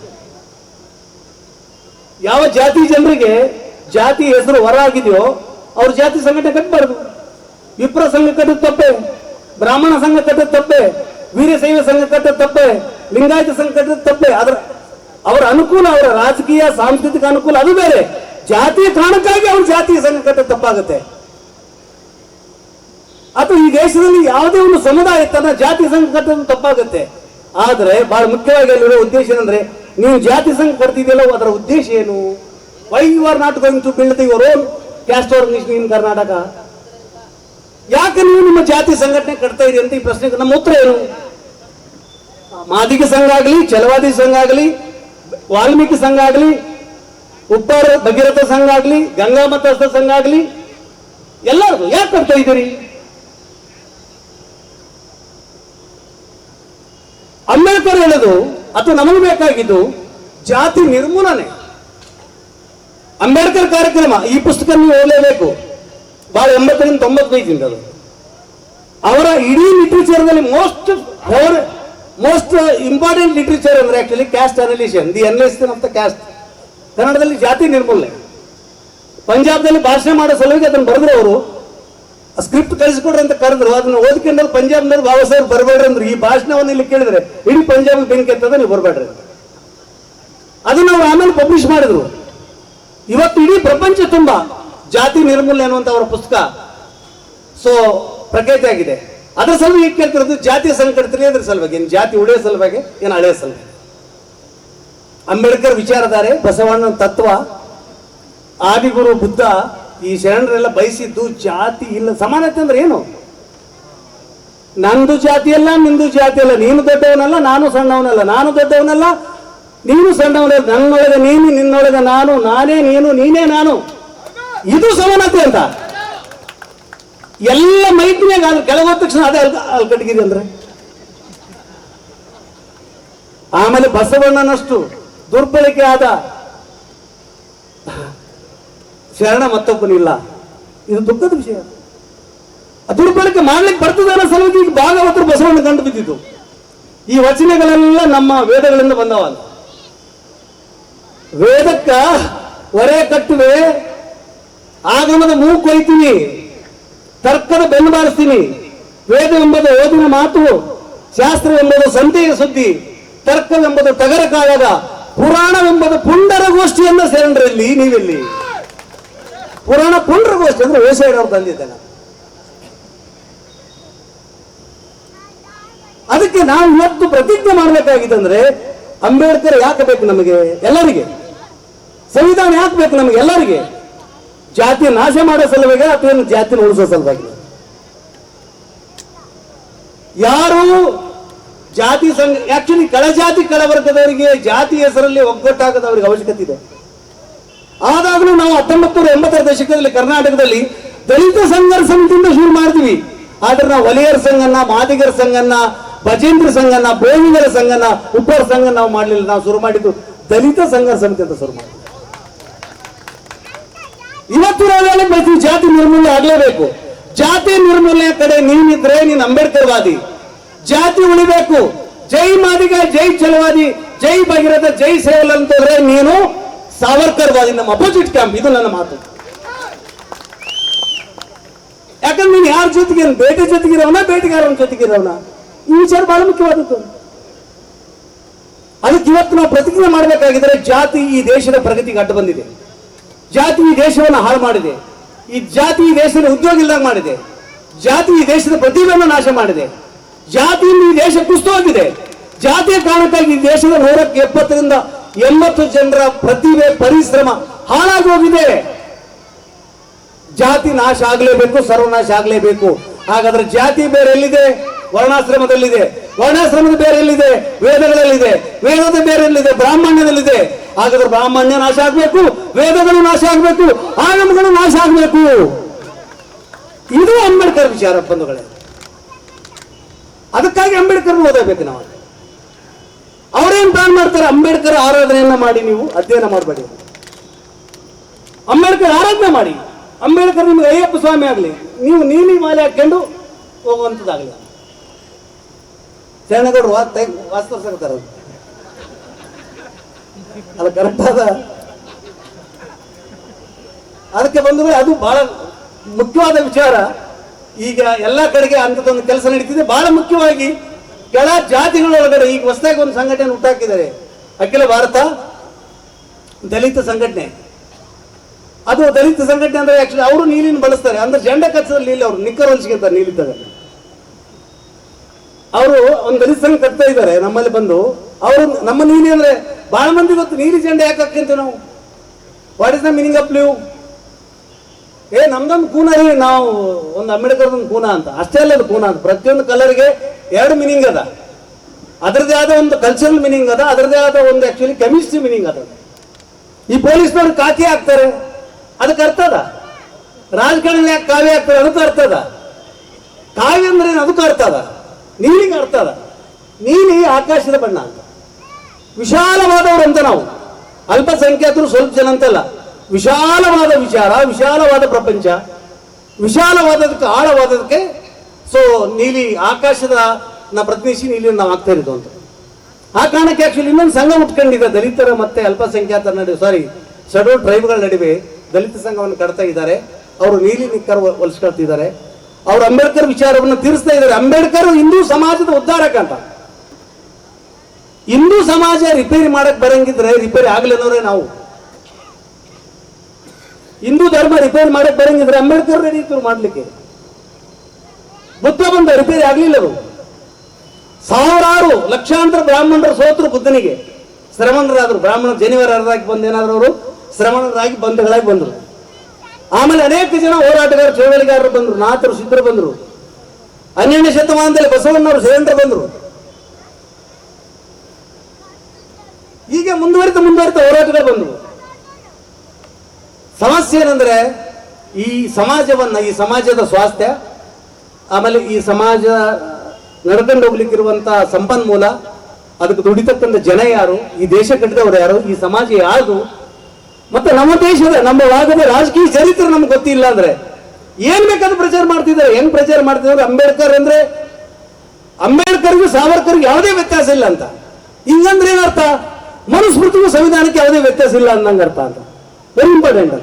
ಯಾವ ಜಾತಿ ಜನರಿಗೆ ಜಾತಿ ಹೆಸರು ಹೊರ ಆಗಿದೆಯೋ ಅವ್ರ ಜಾತಿ ಸಂಘಟನೆ ಕಟ್ಟಬಾರ್ದು ವಿಪ್ರ ಸಂಘ ಕಟ್ಟದ ತಪ್ಪೆ, ಬ್ರಾಹ್ಮಣ ಸಂಘ ಕಟ್ಟದ ತಪ್ಪೆ ವೀರಶೈವ ಸಂಘ ಕಟ್ಟದ ತಪ್ಪೆ, ಲಿಂಗಾಯತ ಸಂಘ ಕಟ್ಟದ ತಪ್ಪೆ. ಅದರ ಅವರ ಅನುಕೂಲ, ಅವರ ರಾಜಕೀಯ, ಸಾಂಸ್ಕೃತಿಕ ಅನುಕೂಲ ಅದು ಬೇರೆ. ಜಾತಿಯ ಕಾರಣಕ್ಕಾಗಿ ಅವ್ರ ಜಾತಿಯ ಸಂಘ ಕಟ್ಟದ ತಪ್ಪಾಗುತ್ತೆ. ಅದು ಈ ದೇಶದಲ್ಲಿ ಯಾವುದೇ ಒಂದು ಸಮುದಾಯ ತನ್ನ ಜಾತಿ ಸಂಘ ಕಟ್ಟೋದು ತಪ್ಪಾಗುತ್ತೆ. ಆದರೆ ಬಹಳ ಮುಖ್ಯವಾಗಿ ಅಲ್ಲಿರೋ ಉದ್ದೇಶ ಏನಂದ್ರೆ, ನೀವು ಜಾತಿ ಸಂಘ ಕಟ್ತಿದೆಯಲ್ಲ ಅದರ ಉದ್ದೇಶ ಏನು? Why you are not going to build your own caste in Karnataka. ಯಾಕೆ ನೀವು ನಿಮ್ಮ ಜಾತಿ ಸಂಘಟನೆ ಕಟ್ತಾ ಇರಿ ಅಂತ ಈ ಪ್ರಶ್ನೆಗೆ ನಮ್ಮ ಉತ್ತರ ಏನು? ಮಾದಿಗ ಸಂಘ ಆಗಲಿ ಚಲವಾದಿ ಸಂಘ ಆಗಲಿ, ವಾಲ್ಮೀಕಿ ಸಂಘ ಆಗಲಿ, ಉಪ್ಪಾರ ಭಗೀರಥ ಸಂಘ ಆಗಲಿ, ಗಂಗಾ ಮತಸ್ಥ ಸಂಘ ಆಗಲಿ ಎಲ್ಲರೂ ಯಾಕೆ ಕಟ್ತಾ ಇದ್ದೀರಿ? ಅಂಬೇಡ್ಕರ್ ಹೇಳೋದು ಅಥವಾ ನಮಗೆ ಬೇಕಾಗಿದ್ದು ಜಾತಿ ನಿರ್ಮೂಲನೆ. ಅಂಬೇಡ್ಕರ್ ಕಾರ್ಯಕ್ರಮ, ಈ ಪುಸ್ತಕ ನೀವು ಓದಲೇಬೇಕು. ಬಹಳ ಎಂಬತ್ತರಿಂದ ತೊಂಬತ್ತು ಪೈಸಿಂದ ಅದು. ಅವರ ಇಡೀ ಲಿಟ್ರೇಚರ್ನಲ್ಲಿ ಮೋಸ್ಟ್ ಮೋಸ್ಟ್ ಇಂಪಾರ್ಟೆಂಟ್ ಲಿಟ್ರೇಚರ್ ಅಂದ್ರೆ actually caste annihilation the annihilation of the caste ಕನ್ನಡದಲ್ಲಿ ಜಾತಿ ನಿರ್ಮೂಲನೆ. ಪಂಜಾಬ್ದಲ್ಲಿ ಭಾಷಣ ಮಾಡೋ ಸಲುವಾಗಿ ಅದನ್ನು ಬರೆದ್ರು ಅವರು. ಸ್ಕ್ರಿಪ್ಟ್ ಕಳಿಸ್ಕೊಡ್ರಿ ಅಂತ ಕರೆದ್ರು. ಅದನ್ನ ಓದ್ಕೊಂಡಲ್ಲಿ ಪಂಜಾಬ್ನಲ್ಲಿ ಬಾಬಾ ಸಾಹೇಬ್ ಬರಬೇಡ್ರಿ ಅಂದ್ರು. ಈ ಭಾಷಣವನ್ನು ಇಲ್ಲಿ ಕೇಳಿದ್ರೆ, ಇಡೀ ಪಂಜಾಬ್ ಬೆಂಕಿ ಅಂತ ನೀವು ಬರಬೇಡ್ರಿ ಅದನ್ನ ಅವ್ರು ಆಮೇಲೆ ಪಬ್ಲಿಷ್ ಮಾಡಿದ್ರು. ಇವತ್ತು ಇಡೀ ಪ್ರಪಂಚ ತುಂಬ ಜಾತಿ ನಿರ್ಮೂಲನೆ ಅನ್ನುವಂಥ ಅವರ ಪುಸ್ತಕ. ಸೊ ಪ್ರಖ್ಯಾತಿ ಆಗಿದೆ. ಅದರ ಸಲುವಾಗಿ ಕೇಳ್ತಿರೋದು? ಜಾತಿಯ ಸಂಕಟದಲ್ಲಿ ಅದ್ರ ಸಲುವಾಗಿ. ಏನು ಜಾತಿ ಉಳಿಯೋ ಸಲುವಾಗಿ, ಏನು ಹಳೆಯ ಸಲುವಾಗಿ. ಅಂಬೇಡ್ಕರ್ ವಿಚಾರಧಾರೆ ಬಸವಣ್ಣನ ತತ್ವ, ಆದಿಗುರು ಬುದ್ಧ, ಈ ಶರಣರೆಲ್ಲ ಬಯಸಿದ್ದು ಜಾತಿ ಇಲ್ಲ. ಸಮಾನತೆ ಅಂದ್ರೆ ಏನು? ನಂದು ಜಾತಿ ಅಲ್ಲ, ನಿಂದು ಜಾತಿ ಅಲ್ಲ. ನೀನು ದೊಡ್ಡವನಲ್ಲ, ನಾನು ಸಣ್ಣವನಲ್ಲ. ನಾನು ದೊಡ್ಡವನಲ್ಲ ನೀನು ಸಣ್ಣವನೇ ನನ್ನೊಳಗೆ ನೀನು, ನಿನ್ನೊಳಗೆ ನಾನು, ನಾನೇ ನೀನು, ನೀನೇ ನಾನು. ಇದು ಸಮಾನತೆ ಅಂತ. ಎಲ್ಲ ಮೈತ್ರಿಯಾಗ ಕೆಳಗೋದ ತಕ್ಷಣ ಅದೇ ಅಲ್ ಅಲ್ಕಟ್ಗಿರಿ ಅಂದ್ರೆ. ಆಮೇಲೆ ಬಸವಣ್ಣನಷ್ಟು ದುರ್ಬಳಕೆ ಆದ ಶರಣ ಮತ್ತೊಬ್ಬನಿಲ್ಲ ಇದು ದುಃಖದ ವಿಷಯ. ದುರ್ಬಳಕೆ ಮಾಡ್ಲಿಕ್ಕೆ ಬರ್ತದೆ ಅನ್ನೋ ಸಲುವಾಗಿ ಭಾಗವತರು ಬಸವಣ್ಣ ಕಂಡು ಬಿದ್ದಿದ್ದು. ಈ ವಚನೆಗಳೆಲ್ಲ ನಮ್ಮ ವೇದಗಳಿಂದ ಬಂದವ ಅಂತ. ವೇದಕ್ಕ ಹೊರೆ ಕಟ್ಟುವೆ, ಆಗಮದ ಮೂಗು ಕೊಯ್ತೀನಿ ತರ್ಕದ ಬೆನ್ನು ಬಾರಿಸ್ತೀನಿ. ವೇದ ಎಂಬುದು ಓದಿನ ಮಾತು, ಶಾಸ್ತ್ರ ಎಂಬುದು ಸಂತೆಯ ಸುದ್ದಿ ತರ್ಕವೆಂಬುದು ಟಗರ ಕಾಯದ ಪುರಾಣವೆಂಬುದು ಪುಂಡರ ಗೋಷ್ಠಿಯನ್ನ ನೀವಿಲ್ಲಿ ನೀವೆಲ್ಲಿ. ಪುರಾಣ ಪುಂಡರ ಗೋಷ್ಠಿ ಅಂದ್ರೆ ಅವ್ರು ತಂದಿದ್ದಾನೆ. ಅದಕ್ಕೆ ನಾವು ಇವತ್ತು ಪ್ರತಿಜ್ಞೆ ಮಾಡಬೇಕಾಗಿತ್ತಂದ್ರೆ ಅಂಬೇಡ್ಕರ್ ಯಾಕೆ ಬೇಕು ನಮಗೆ? ಎಲ್ಲರಿಗೆ. ಸಂವಿಧಾನ ಯಾಕೆ ಬೇಕು ನಮಗೆ? ಎಲ್ಲರಿಗೆ. ಜಾತಿ ನಾಶ ಮಾಡೋ ಸಲುವಾಗಿ ಅಥವಾ ಜಾತಿನ ಉಳಿಸೋ ಸಲುವಾಗಿ? ಯಾರು ಜಾತಿ ಸಂಘ ಆಕ್ಚುಲಿ ಕೆಳಜಾತಿ ಕೆಳವರ್ಗದವರಿಗೆ ಜಾತಿ ಹೆಸರಲ್ಲಿ ಒಗ್ಗಟ್ಟಾಗದ ಅವರಿಗೆ ಅವಶ್ಯಕತೆ ಇದೆ. ಆದಾಗಲೂ ನಾವು ಹತ್ತೊಂಬತ್ತು ನೂರ ಎಂಬತ್ತರ ದಶಕದಲ್ಲಿ ಕರ್ನಾಟಕದಲ್ಲಿ ದಲಿತ ಸಂಘರ್ಷ ಸಮಿತಿಯಿಂದ ಶುರು ಮಾಡ್ತೀವಿ. ಆದ್ರೆ ನಾವು ವಲಿಯರ್ ಸಂಘನ ಮಾದಿಗರ ಸಂಘನ ಭಜೇಂದ್ರ ಸಂಘನ ಬೋವಿಗರ ಸಂಘನ, ಉಪ್ಪರ ಸಂಘ ನಾವು ಮಾಡಲಿಲ್ಲ. ನಾವು ಶುರು ಮಾಡಿದ್ದು ದಲಿತ ಸಂಘ ಸಮಿತಿ ಅಂತ ಶುರು ಮಾಡಿದ್ದು. ಇವತ್ತು ನಾವೆಲ್ಲ ಬಯಸ್ತೀವಿ ಜಾತಿ ನಿರ್ಮೂಲನೆ ಆಗಲೇಬೇಕು. ಜಾತಿ ನಿರ್ಮೂಲನೆ ಕಡೆ ನೀನಿದ್ರೆ ನೀನು ಅಂಬೇಡ್ಕರ್ ವಾದಿ ಜಾತಿ ಉಳಿಬೇಕು. ಜೈ ಮಾದಿಗ, ಜೈ ಚಲವಾದಿ, ಜೈ ಭಗೀರಥ, ಜೈ ಸೇವಲ್ ಅಂತಂದ್ರೆ ನೀನು ಸಾವರ್ಕರ್ ವಾದಿ ನಮ್ಮ ಅಪೋಸಿಟ್ ಕ್ಯಾಂಪ್ ಇದು ನನ್ನ ಮಾತು. ಯಾಕಂದ್ರೆ ನೀನ್ ಯಾರ ಜೊತೆಗೆ ಬೇಟೆ ಜೊತೆಗಿರೋವನ ಬೇಟೆಗಾರನ ಜೊತೆಗಿರೋವನ ಈ ವಿಚಾರ ಬಹಳ ಮುಖ್ಯವಾದದ್ದು ಅದಕ್ಕೆ ಇವತ್ತು ನಾವು ಪ್ರತಿಜ್ಞೆ ಮಾಡಬೇಕಾಗಿದ್ರೆ ಜಾತಿ ಈ ದೇಶದ ಪ್ರಗತಿಗೆ ಅಡ್ಡ ಬಂದಿದೆ. ಜಾತಿ ಈ ದೇಶವನ್ನು ಹಾಳು ಮಾಡಿದೆ. ಈ ಜಾತಿ ಈ ದೇಶದ ಉದ್ಯೋಗ ಇಲ್ಲದಾಗ ಮಾಡಿದೆ. ಜಾತಿ ಈ ದೇಶದ ಪ್ರತಿಭೆಯನ್ನು ನಾಶ ಮಾಡಿದೆ. ಜಾತಿಯಿಂದ ಈ ದೇಶ ಕುಸಿದು ಹೋಗಿದೆ. ಜಾತಿಯ ಕಾರಣಕ್ಕಾಗಿ ಈ ದೇಶದ ನೂರಕ್ಕೆ ಎಪ್ಪತ್ತರಿಂದ ಎಂಬತ್ತು ಜನರ ಪ್ರತಿಭೆ, ಪರಿಶ್ರಮ ಹಾಳಾಗಿ ಹೋಗಿದೆ. ಜಾತಿ ನಾಶ ಆಗಲೇಬೇಕು, ಸರ್ವನಾಶ ಆಗಲೇಬೇಕು. ಹಾಗಾದ್ರೆ ಜಾತಿ ಬೇರೆ ಎಲ್ಲಿದೆ ವರ್ಣಾಶ್ರಮದಲ್ಲಿದೆ. ವರ್ಣಾಶ್ರಮದ ಬೇರೆ ಎಲ್ಲಿದೆ ವೇದಗಳಲ್ಲಿದೆ, ವೇದದ ಬೇರೆ ಎಲ್ಲಿದೆ ಬ್ರಾಹ್ಮಣ್ಯದಲ್ಲಿದೆ. ಹಾಗಾದ್ರೆ ಬ್ರಾಹ್ಮಣ್ಯ ನಾಶ ಆಗ್ಬೇಕು, ವೇದಗಳು ನಾಶ ಆಗ್ಬೇಕು ಆಗಮಗಳು ನಾಶ ಆಗ್ಬೇಕು. ಇದು ಅಂಬೇಡ್ಕರ್ ವಿಚಾರ ಬಂಧುಗಳೇ. ಅದಕ್ಕಾಗಿ ಅಂಬೇಡ್ಕರ್ ಓದಬೇಕು ನಾವು. ಅವರೇನ್ ಪ್ಲಾನ್ ಮಾಡ್ತಾರೆ? ಅಂಬೇಡ್ಕರ್ ಆರಾಧನೆಯನ್ನ ಮಾಡಿ ನೀವು ಅಧ್ಯಯನ ಮಾಡಬೇಡಿ. ಅಂಬೇಡ್ಕರ್ ಆರಾಧನೆ ಮಾಡಿ. ಅಂಬೇಡ್ಕರ್ ನಿಮ್ಗೆ ಅಯ್ಯಪ್ಪ ಸ್ವಾಮಿ ಆಗಲಿ, ನೀವು ನೀಲಿ ಮಾಲೆ ಹಾಕೊಂಡು ಹೋಗುವಂಥದ್ದಾಗಲಿ. ಶರಣಗೌಡರು ವಾಸ್ತವಿಸ್ತಾರೆ ಅಲ್ಲ ಕರೆಕ್ಟ್ ಅದ ಅದಕ್ಕೆ ಬಂದ್ರೆ ಅದು ಬಹಳ ಮುಖ್ಯವಾದ ವಿಚಾರ. ಈಗ ಎಲ್ಲ ಕಡೆಗೆ ಅಂಥದ್ದೊಂದು ಕೆಲಸ ನಡೀತಿದೆ. ಬಹಳ ಮುಖ್ಯವಾಗಿ ಕೆಳ ಜಾತಿಗಳೊಳಗಡೆ ಈಗ ಹೊಸದಾಗಿ ಒಂದು ಸಂಘಟನೆ ಹುಟ್ಟಾಕಿದ್ದಾರೆ. ಅಖಿಲ ಭಾರತ ದಲಿತ ಸಂಘಟನೆ. ಅದು ದಲಿತ ಸಂಘಟನೆ ಅಂದ್ರೆ ಆಕ್ಚುಲಿ ಅವರು ನೀಲಿನ ಬಳಸ್ತಾರೆ. ಅಂದ್ರೆ ಜಂಡ ಕಚ್ಚದಲ್ಲಿ ನೀಲಿ ಅವರು, ನಿಕ್ಕರ್ ಹೊಲಿಸ್ಕೊಂತಾರೆ ನೀಲಿ ತಗೊಂಡು ಅವರು ಒಂದು ದಲಿತ ಸಂಘ ಕಟ್ತಾ ಇದ್ದಾರೆ, ನಮ್ಮಲ್ಲಿ ಬಂದು. ಅವರು ನಮ್ಮ ನೀಲಿ ಅಂದ್ರೆ ಬಹಳ ಮಂದಿ ಗೊತ್ತು, ನೀಲಿ ಜಂಡೆ ಯಾಕೆ ಅಂತ ನಾವು? What is the meaning of live a, ನಮ್ದೊಂದು ಕೂನ ರೀ, ನಾವು ಒಂದು ಅಂಬೇಡ್ಕರ್ ಒಂದು ಕೂನ ಅಂತ. ಅಷ್ಟೇ ಅಲ್ಲ ಅದು ಕೂನ ಅಂತ. ಪ್ರತಿಯೊಂದು ಕಲರ್ಗೆ ಎರಡು ಮೀನಿಂಗ್ ಅದ. ಅದರದೇ ಆದ ಒಂದು ಕಲ್ಚರಲ್ ಮೀನಿಂಗ್ ಅದ ಅದರದೇ ಆದ ಒಂದು ಆಕ್ಚುಲಿ ಕೆಮಿಸ್ಟ್ರಿ ಮೀನಿಂಗ್ ಅದ. ಈ ಪೊಲೀಸ್ನವ್ರು ಕಾಕಿ ಹಾಕ್ತಾರೆ. ಅದಕ್ಕೆ ಅರ್ಥ ಅದ? ರಾಜಕಾರಣ ಯಾಕೆ ಕಾವ್ಯ ಹಾಕ್ತಾರೆ ಅದಕ್ಕೆ ಅರ್ಥ ಅದ. ಕಾವ್ಯ ಅಂದ್ರೆ ಅದಕ್ಕೂ ಅದಕ್ಕೆ ಅರ್ಥ ಅದ. ನೀಲಿಗೆ ಅರ್ಥ ಅದ. ನೀಲಿ ಆಕಾಶದ ಬಣ್ಣ ಅಂತ. ವಿಶಾಲವಾದವರು ಅಂತ ನಾವು. ಅಲ್ಪಸಂಖ್ಯಾತರು ಸ್ವಲ್ಪ ಜನ ಅಂತಲ್ಲ. ವಿಶಾಲವಾದ ವಿಚಾರ, ವಿಶಾಲವಾದ ಪ್ರಪಂಚ. ವಿಶಾಲವಾದದಕ್ಕೆ ಆಳವಾದದಕ್ಕೆ ಸೊ ನೀಲಿ ಆಕಾಶದ ನ ಪ್ರತಿನಿಧಿಸಿ ನೀಲಿ ನಾವು ಆಗ್ತಾ ಇರೋದು ಅಂತ. ಆ ಕಾರಣಕ್ಕೆ ಆಕ್ಚುಲಿ ಇನ್ನೊಂದು ಸಂಘ ಉಟ್ಕೊಂಡಿದೆ ದಲಿತರ ಮತ್ತೆ ಅಲ್ಪಸಂಖ್ಯಾತರ ನಡುವೆ ಸಾರಿ ಶೆಡ್ಯೂಲ್ ಟ್ರೈಬ್ಗಳ ನಡುವೆ ದಲಿತ ಸಂಘವನ್ನು ಕಟ್ತಾ ಇದ್ದಾರೆ. ಅವರು ನೀಲಿ ನಿಕ್ಕರ್ ಹೊಲಿಸ್ಕೊಳ್ತಿದ್ದಾರೆ. ಅವರು ಅಂಬೇಡ್ಕರ್ ವಿಚಾರವನ್ನು ತೀರಿಸ್ತಾ ಇದ್ದಾರೆ. ಅಂಬೇಡ್ಕರ್ ಹಿಂದೂ ಸಮಾಜದ ಉದ್ಧಾರಕ ಅಂತ. ಹಿಂದೂ ಸಮಾಜ ರಿಪೇರಿ ಮಾಡಕ್ ಬರಂಗಿದ್ರೆ ರಿಪೇರಿ ಆಗ್ಲೇನೋರೆ ನಾವು. ಹಿಂದೂ ಧರ್ಮ ರಿಪೇರಿ ಮಾಡಕ್ ಬರಂಗಿದ್ರೆ ಅಂಬೇಡ್ಕರ್ ರೆಡಿ ಇತ್ತು ಮಾಡ್ಲಿಕ್ಕೆ. ಬುದ್ಧ ಬಂದ ರಿಪೇರಿ ಆಗ್ಲಿಲ್ಲ ಅದು ಸಾವಿರಾರು ಲಕ್ಷಾಂತರ ಬ್ರಾಹ್ಮಣರು ಸೋತರು ಬುದ್ಧನಿಗೆ. ಶ್ರಮಣರಾದ್ರು ಬ್ರಾಹ್ಮಣ ಜನಿವಾರರಾಗಿ ಬಂದು ಏನಾದ್ರು ಅವರು ಶ್ರಮಣರಾಗಿ ಬಂಧುಗಳಾಗಿ ಬಂದರು. ಆಮೇಲೆ ಅನೇಕ ಜನ ಹೋರಾಟಗಾರರು ಚಳವಳಿಗಾರರು ಬಂದರು, ನಾಥರು, ಸಿದ್ಧರು ಬಂದರು. ಹನ್ನೆರಡನೇ ಶತಮಾನದಲ್ಲಿ ಬಸವಣ್ಣವರು ಸೇಂದ್ರ ಬಂದರು. ಹೀಗೆ ಮುಂದುವರಿತ ಮುಂದುವರಿತ ಹೋರಾಟಗಳು ಬಂದರು. ಸಮಸ್ಯೆ ಏನಂದ್ರೆ, ಈ ಸಮಾಜವನ್ನ, ಈ ಸಮಾಜದ ಸ್ವಾಸ್ಥ್ಯ, ಆಮೇಲೆ ಈ ಸಮಾಜ ನಡ್ಕೊಂಡು ಹೋಗ್ಲಿಕ್ಕಿರುವಂತಹ ಸಂಪನ್ಮೂಲ, ಅದಕ್ಕೆ ದುಡಿತಕ್ಕಂಥ ಜನ ಯಾರು, ಈ ದೇಶ ಕಟ್ಟಿದವರು ಯಾರು, ಈ ಸಮಾಜ ಯಾರು ಮತ್ತೆ ನಮ್ಮ ದೇಶದ, ನಮ್ಮ ಭಾಗದ ರಾಜಕೀಯ ಚರಿತ್ರೆ ನಮ್ಗೆ ಗೊತ್ತಿಲ್ಲ ಅಂದ್ರೆ ಏನ್ ಬೇಕಾದ್ರೂ ಪ್ರಚಾರ ಮಾಡ್ತಿದ್ದಾರೆ ಹೆಂಗ್ ಪ್ರಚಾರ ಮಾಡ್ತಿದ್ದಾರೆ ಅಂಬೇಡ್ಕರ್ ಅಂದ್ರೆ ಅಂಬೇಡ್ಕರ್ಗೂ ಸಾವರ್ಕರ್ಗೂ ಯಾವುದೇ ವ್ಯತ್ಯಾಸ ಇಲ್ಲ ಅಂತ. ಹಿಂಗಂದ್ರೆ ಏನರ್ಥ ಮನುಸ್ಮೃತಿಗೂ ಸಂವಿಧಾನಕ್ಕೆ ಯಾವುದೇ ವ್ಯತ್ಯಾಸ ಇಲ್ಲ ಅಂದಂಗೆ ಅರ್ಥ ಅಂತ. Very important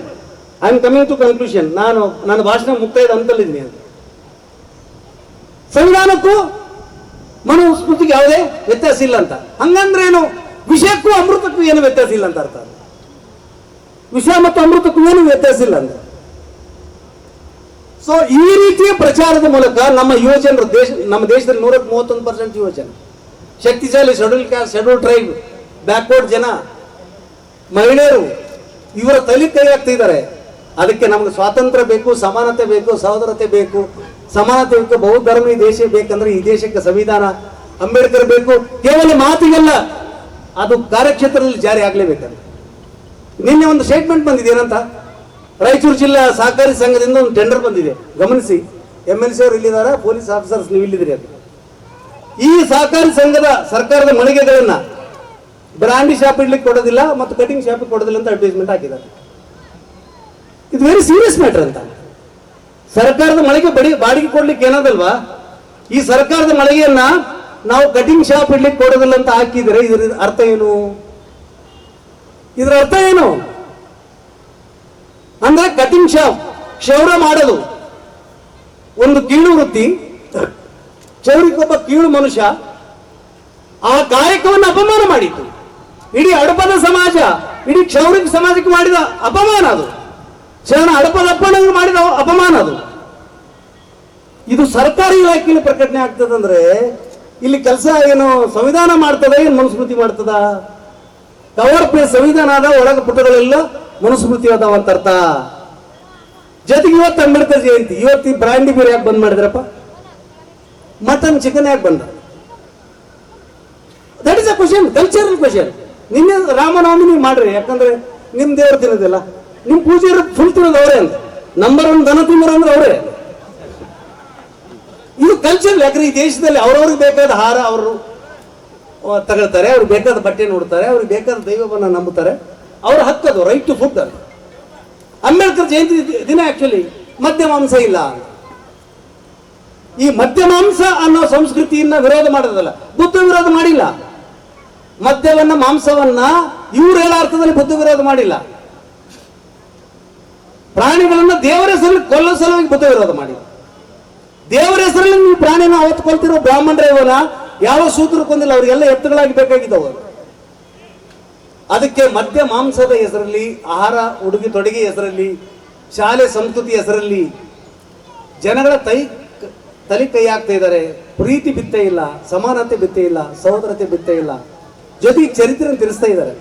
I am coming to conclusion ನಾನು ನನ್ನ ಭಾಷಣ ಮುಕ್ತಾಯದ ಅಂತಲ್ಲಿದ್ದೀನಿ ಅಂತ ಸಂವಿಧಾನಕ್ಕೂ ಮನುಸ್ಮೃತಿಗೆ ಯಾವುದೇ ವ್ಯತ್ಯಾಸ ಇಲ್ಲ ಅಂತ. ಹಂಗಂದ್ರೆ ಏನು? ವಿಷಯಕ್ಕೂ ಅಮೃತಕ್ಕೂ ಏನು ವ್ಯತ್ಯಾಸ ಇಲ್ಲ ಅಂತ ಅರ್ಥ. ವಿಷಯ ಮತ್ತು ಅಮೃತಕ್ಕೂ ಏನು ವ್ಯತ್ಯಾಸ ಇಲ್ಲ ಅಂತ ಸೊ ಈ ರೀತಿಯ ಪ್ರಚಾರದ ಮೂಲಕ ನಮ್ಮ ಯುವಜನರು ದೇಶ, ನಮ್ಮ ದೇಶದಲ್ಲಿ ನೂರ ಮೂವತ್ತೊಂದು ಪರ್ಸೆಂಟ್ ಯುವಜನ. ಶಕ್ತಿಶಾಲಿ schedule caste schedule tribe, backward ಜನ, ಮಹಿಳೆಯರು, ಇವರ ತಲೆ ಕೈ ಹಾಕ್ತಿದ್ದಾರೆ. ಅದಕ್ಕೆ ನಮ್ಗೆ ಸ್ವಾತಂತ್ರ್ಯ ಬೇಕು, ಸಮಾನತೆ ಬೇಕು, ಸಹೋದರತೆ ಬೇಕು. ಸಮಾನತೆ ಬೇಕು ಬಹುಧರ್ಮ ಈ ದೇಶ ಬೇಕಂದ್ರೆ ಈ ದೇಶಕ್ಕೆ ಸಂವಿಧಾನ, ಅಂಬೇಡ್ಕರ್ ಬೇಕು. ಕೇವಲ ಮಾತಿಗೆಲ್ಲ, ಅದು ಕಾರ್ಯಕ್ಷೇತ್ರದಲ್ಲಿ ಜಾರಿ ಆಗ್ಲೇಬೇಕಂದ್ರೆ. ನಿನ್ನೆ ಒಂದು ಸ್ಟೇಟ್ಮೆಂಟ್ ಬಂದಿದೆ, ಏನಂತ? ರಾಯಚೂರು ಜಿಲ್ಲಾ ಸಹಕಾರಿ ಸಂಘದಿಂದ ಒಂದು ಟೆಂಡರ್ ಬಂದಿದೆ. ಗಮನಿಸಿ ಎಂ ಎಲ್ ಸಿ ಅವರು ಇಲ್ಲಿದ್ದಾರೆ ಪೊಲೀಸ್ ಆಫೀಸರ್ಸ್ ನೀವು ಇಲ್ಲಿದ್ದೀರಿ ಅದು ಈ ಸಹಕಾರಿ ಸಂಘದ ಸರ್ಕಾರದ ಮಳಿಗೆಗಳನ್ನ ಬ್ರಾಂಡಿ ಶಾಪ್ ಇಡ್ಲಿಕ್ಕೆ ಕೊಡೋದಿಲ್ಲ ಮತ್ತು ಕಟಿಂಗ್ ಶಾಪ್ ಕೊಡೋದಿಲ್ಲ ಅಂತ ಅಡ್ವರ್ಟೈಸ್ಮೆಂಟ್ ಹಾಕಿದ್ದಾರೆ. ಇದು ವೆರಿ ಸೀರಿಯಸ್ ಮ್ಯಾಟರ್ ಅಂತ. ಸರ್ಕಾರದ ಮಳಿಗೆ ಬಡಿ, ಬಾಡಿಗೆ ಕೊಡ್ಲಿಕ್ಕೆ ಏನದಲ್ವಾ? ಈ ಸರ್ಕಾರದ ಮಳಿಗೆಯನ್ನ ನಾವು ಕಟಿಂಗ್ ಶಾಪ್ ಇಡ್ಲಿಕ್ಕೆ ಕೊಡೋದಿಲ್ಲ ಅಂತ ಹಾಕಿದರೆ ಇದ್ರ ಅರ್ಥ ಏನು? ಇದರ ಅರ್ಥ ಏನು? ಅಂದ್ರೆ ಕಟಿಂಗ್ ಶಾಪ್ ಕ್ಷೌರ ಮಾಡಲು ಒಂದು ಕೀಳು ವೃತ್ತಿ. ಕ್ಷೌರಿಗೊಬ್ಬ ಕೀಳು ಮನುಷ್ಯ ಆ ಕಾಯಕವನ್ನು ಅಪಮಾನ ಮಾಡಿತ್ತು ಇಡೀ ಅಡಪದ ಸಮಾಜ, ಇಡೀ ಕ್ಷೌರಿಕ ಸಮಾಜಕ್ಕೆ ಮಾಡಿದ ಅಪಮಾನ ಅದು. ಶರಣ ಅಡಪದಪ್ಪಣಂಗೆ ಮಾಡಿದ ಅಪಮಾನ ಅದು. ಇದು ಸರ್ಕಾರಿ ಇಲಾಖೆಯಲ್ಲಿ ಪ್ರಕಟಣೆ ಆಗ್ತದಂದ್ರೆ ಇಲ್ಲಿ ಕೆಲಸ ಏನು ಸಂವಿಧಾನ ಮಾಡ್ತದ, ಏನು ಮನುಸ್ಮೃತಿ ಮಾಡ್ತದ? ಕವರ್ ಸಂವಿಧಾನದ ಒಳಗ ಪುಟಗಳೆಲ್ಲ ಮನುಸ್ಮೃತಿ ಅದಾವ ಅಂತ ಅರ್ಥ. ಜೊತೆಗೆ ಇವತ್ತು ಅಂಬೇಡ್ಕರ್ ಜಯಂತಿ, ಇವತ್ತು ಬ್ರಾಂಡಿ ಬೇರೆ ಯಾಕೆ ಬಂದ್ ಮಾಡಿದ್ರಪ್ಪ? ಮಟನ್ ಚಿಕನ್ ಯಾಕೆ ಬಂದ? That is a question cultural question ನಿನ್ನೆ ರಾಮನವಮಿ ನೀವು ಮಾಡ್ರಿ, ಯಾಕಂದ್ರೆ ನಿಮ್ ದೇವ್ರು ತಿನ್ನೋದಿಲ್ಲ ನಿಮ್ ಪೂಜೆ ಫುಲ್ ತಿನ್ನೋದು ಅವರೇ ಅಂತ ನಂಬರ್ ಒನ್ ದನ ತಿನ್ನೋರು ಅಂದ್ರೆ ಅವರೇ. ಇದು ಕಲ್ಚರ್ ಯಾಕಂದ್ರೆ ಈ ದೇಶದಲ್ಲಿ ಅವ್ರವ್ರಿಗೆ ಬೇಕಾದ ಹಾರ ಅವರು ತಗೊಳ್ತಾರೆ. ಅವ್ರಿಗೆ ಬೇಕಾದ ಬಟ್ಟೆ ನೋಡ್ತಾರೆ ಅವ್ರಿಗೆ ಬೇಕಾದ ದೈವವನ್ನು ನಂಬುತ್ತಾರೆ. ಅವ್ರ ಹಕ್ಕದು ರೈಟ್ ಟು ಫುಡ್ ಅದು. ಅಂಬೇಡ್ಕರ್ ಜಯಂತಿ ದಿನ ಆಕ್ಚುಲಿ ಮದ್ಯ ಮಾಂಸ ಇಲ್ಲ ಈ ಮದ್ಯ ಮಾಂಸ ಅನ್ನೋ ಸಂಸ್ಕೃತಿಯನ್ನ ವಿರೋಧ ಮಾಡೋದಲ್ಲ ಬುದ್ಧ ವಿರೋಧ ಮಾಡಿಲ್ಲ. ಮದ್ಯವನ್ನ, ಮಾಂಸವನ್ನ ಇವ್ರು ಹೇಳೋ ಅರ್ಥದಲ್ಲಿ ಬುದ್ಧ ವಿರೋಧ ಮಾಡಿಲ್ಲ. ಪ್ರಾಣಿಗಳನ್ನ ದೇವರ ಹೆಸರಲ್ಲಿ ಕೊಲ್ಲೋ ಸಲುವಾಗಿ ಬುದ್ಧ ವಿರೋಧ ಮಾಡಿ ದೇವರ ಹೆಸರಲ್ಲಿ ನೀವು ಪ್ರಾಣಿನ ಬ್ರಾಹ್ಮಣರೇ ಇವನ ಯಾವ ಸೂತ್ರ ಕೊಂದಿಲ್ಲ ಅವರಿಗೆಲ್ಲ ಎತ್ತುಗಳಾಗಿ ಬೇಕಾಗಿದ್ದವು ಅದಕ್ಕೆ ಮದ್ಯ ಮಾಂಸದ ಹೆಸರಲ್ಲಿ, ಆಹಾರ, ಉಡುಗೆ ತೊಡುಗೆ ಹೆಸರಲ್ಲಿ, ಶಾಲೆ ಸಂಸ್ಕೃತಿ ಹೆಸರಲ್ಲಿ ಜನಗಳ ತೈ ತಲೆ ಕೈ ಇದ್ದಾರೆ. ಪ್ರೀತಿ ಬಿತ್ತೆ ಇಲ್ಲ, ಸಮಾನತೆ ಬಿತ್ತೆ ಇಲ್ಲ, ಸಹೋದರತೆ ಬಿತ್ತೆ ಇಲ್ಲ. ಜೊತೆ ಚರಿತ್ರೆ ತಿಳಿಸ್ತಾ ಇದ್ದಾರೆ.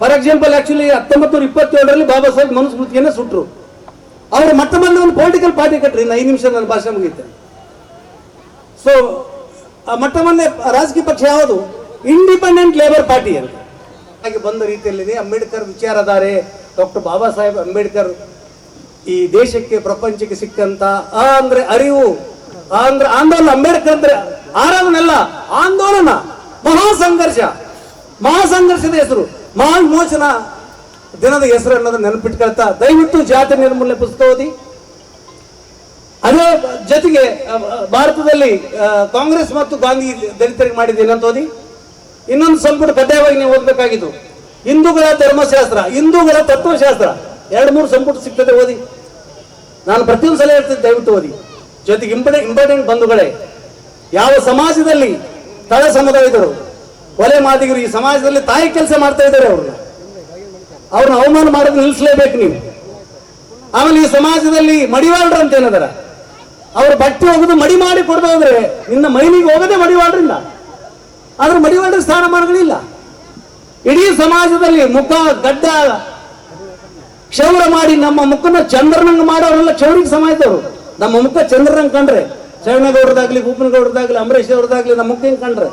ಫಾರ್ ಎಕ್ಸಾಂಪಲ್ ಆಕ್ಚುಲಿ ಹತ್ತೊಂಬತ್ತು ಇಪ್ಪತ್ತೇಳರಲ್ಲಿ ಬಾಬಾ ಸಾಹೇಬ್ ಮನುಸ್ಮೃತಿಯನ್ನ ಸುಟ್ಟರು ಅವರು ಮತ್ತೆ ಒಂದು ಪೊಲಿಟಿಕಲ್ ಪಾರ್ಟಿ ಕಟ್ಟ್ರಿ ಇನ್ನು ಐದು ನಿಮಿಷ ನನ್ನ ಭಾಷೆ ಮುಗಿಯುತ್ತೆ. ಸೊ ಮೊನ್ನೆ ರಾಜಕೀಯ ಪಕ್ಷ ಯಾವುದು? ಇಂಡಿಪೆಂಡೆಂಟ್ ಲೇಬರ್ ಪಾರ್ಟಿ ಅಂತ. ಹಾಗೆ ಬಂದ ರೀತಿಯಲ್ಲಿದೆ. ಅಂಬೇಡ್ಕರ್ ವಿಚಾರಧಾರೆ ಡಾಕ್ಟರ್ ಬಾಬಾ ಸಾಹೇಬ್ ಅಂಬೇಡ್ಕರ್ ಈ ದೇಶಕ್ಕೆ, ಪ್ರಪಂಚಕ್ಕೆ ಸಿಕ್ಕಂತ ಆ ಅಂದ್ರೆ ಅರಿವು, ಆ ಅಂದ್ರೆ ಆಂದೋಲನ. ಅಂಬೇಡ್ಕರ್ ಅಂದ್ರೆ ಆರಾಧನೆಲ್ಲ ಆಂದೋಲನ ಮಹಾ ಸಂಘರ್ಷ ಮಹಾ ಸಂಘರ್ಷದ ಹೆಸರು. ಮಹಾ ವಿಮೋಚನ ದಿನದ ಹೆಸರು ಅನ್ನೋದನ್ನ ನೆನಪಿಟ್ಕೊಳ್ತಾ, ದಯವಿಟ್ಟು ಜಾತಿ ನಿರ್ಮೂಲನೆ ಪುಸ್ತಕ ಓದಿ. ಅದೇ ಜೊತೆಗೆ ಭಾರತದಲ್ಲಿ ಕಾಂಗ್ರೆಸ್ ಮತ್ತು ಗಾಂಧಿ ದಲಿತರಿಗೆ ಮಾಡಿದ್ದು ಏನಂತ ಓದಿ? ಇನ್ನೊಂದು ಸಂಪುಟ ಕಡ್ಡಾಯವಾಗಿ ನೀವು ಓದಬೇಕಾಗಿದ್ದು. ಹಿಂದೂಗಳ ಧರ್ಮಶಾಸ್ತ್ರ, ಹಿಂದೂಗಳ ತತ್ವಶಾಸ್ತ್ರ. ಎರಡು, ಮೂರು ಸಂಪುಟ ಸಿಗ್ತದೆ ಓದಿ. ನಾನು ಪ್ರತಿಯೊಂದು ಸಲ ಹೇಳ್ತಿದ್ದೆ ದಯವಿಟ್ಟು ಓದಿ. ಜೊತೆಗೆ ಇಂಪಾರ್ಟೆಂಟ್ ಇಂಪಾರ್ಟೆಂಟ್ ಬಂಧುಗಳೇ, ಯಾವ ಸಮಾಜದಲ್ಲಿ ತಳ ಸಮುದಾಯದವರು ಕೊಲೆ ಮಾದಿಗರು ಈ ಸಮಾಜದಲ್ಲಿ ತಾಯಿ ಕೆಲಸ ಮಾಡ್ತಾ ಇದ್ದಾರೆ ಅವ್ರನ್ನ. ಅವ್ರನ್ನ ಅವಮಾನ ಮಾಡೋದು ನಿಲ್ಲಿಸಲೇಬೇಕು ನೀವು. ಆಮೇಲೆ ಈ ಸಮಾಜದಲ್ಲಿ ಮಡಿವಾಳರು ಅಂತ ಏನದಾರ ಅವ್ರ ಬಟ್ಟೆ ಹೋಗುದು ಮಡಿ ಮಾಡಿ ಕೊಡ್ತಾ ಹೋದ್ರೆ ನಿನ್ನ ಮೈಲಿಗೆ ಹೋಗದೆ ಮಡಿವಾಳ್ರಿಂದ ಆದ್ರೆ ಮಡಿವಾಳ್ರ ಸ್ಥಾನಮಾನಗಳಿಲ್ಲ ಇಡೀ ಸಮಾಜದಲ್ಲಿ ಮುಖ, ಗಡ್ಡ, ಕ್ಷೌರ ಮಾಡಿ ನಮ್ಮ ಮುಖನ ಚಂದ್ರನಂಗ್ ಮಾಡೋರೆಲ್ಲ ಕ್ಷೌರಿಕ ಸಮಾಜದವರು. ನಮ್ಮ ಮುಖ ಚಂದ್ರನಂಗ್ ಕಂಡ್ರೆ ಶರಣಗೌಡರದಾಗ್ಲಿ ಗೋಪನಗೌಡ್ರದಾಗ್ಲಿ ಅಂಬರೀಷ್ ಅವ್ರದಾಗ್ಲಿ ನಮ್ಮ ಮುಖ ಹೆಂಗ್ ಕಂಡ್ರೆ?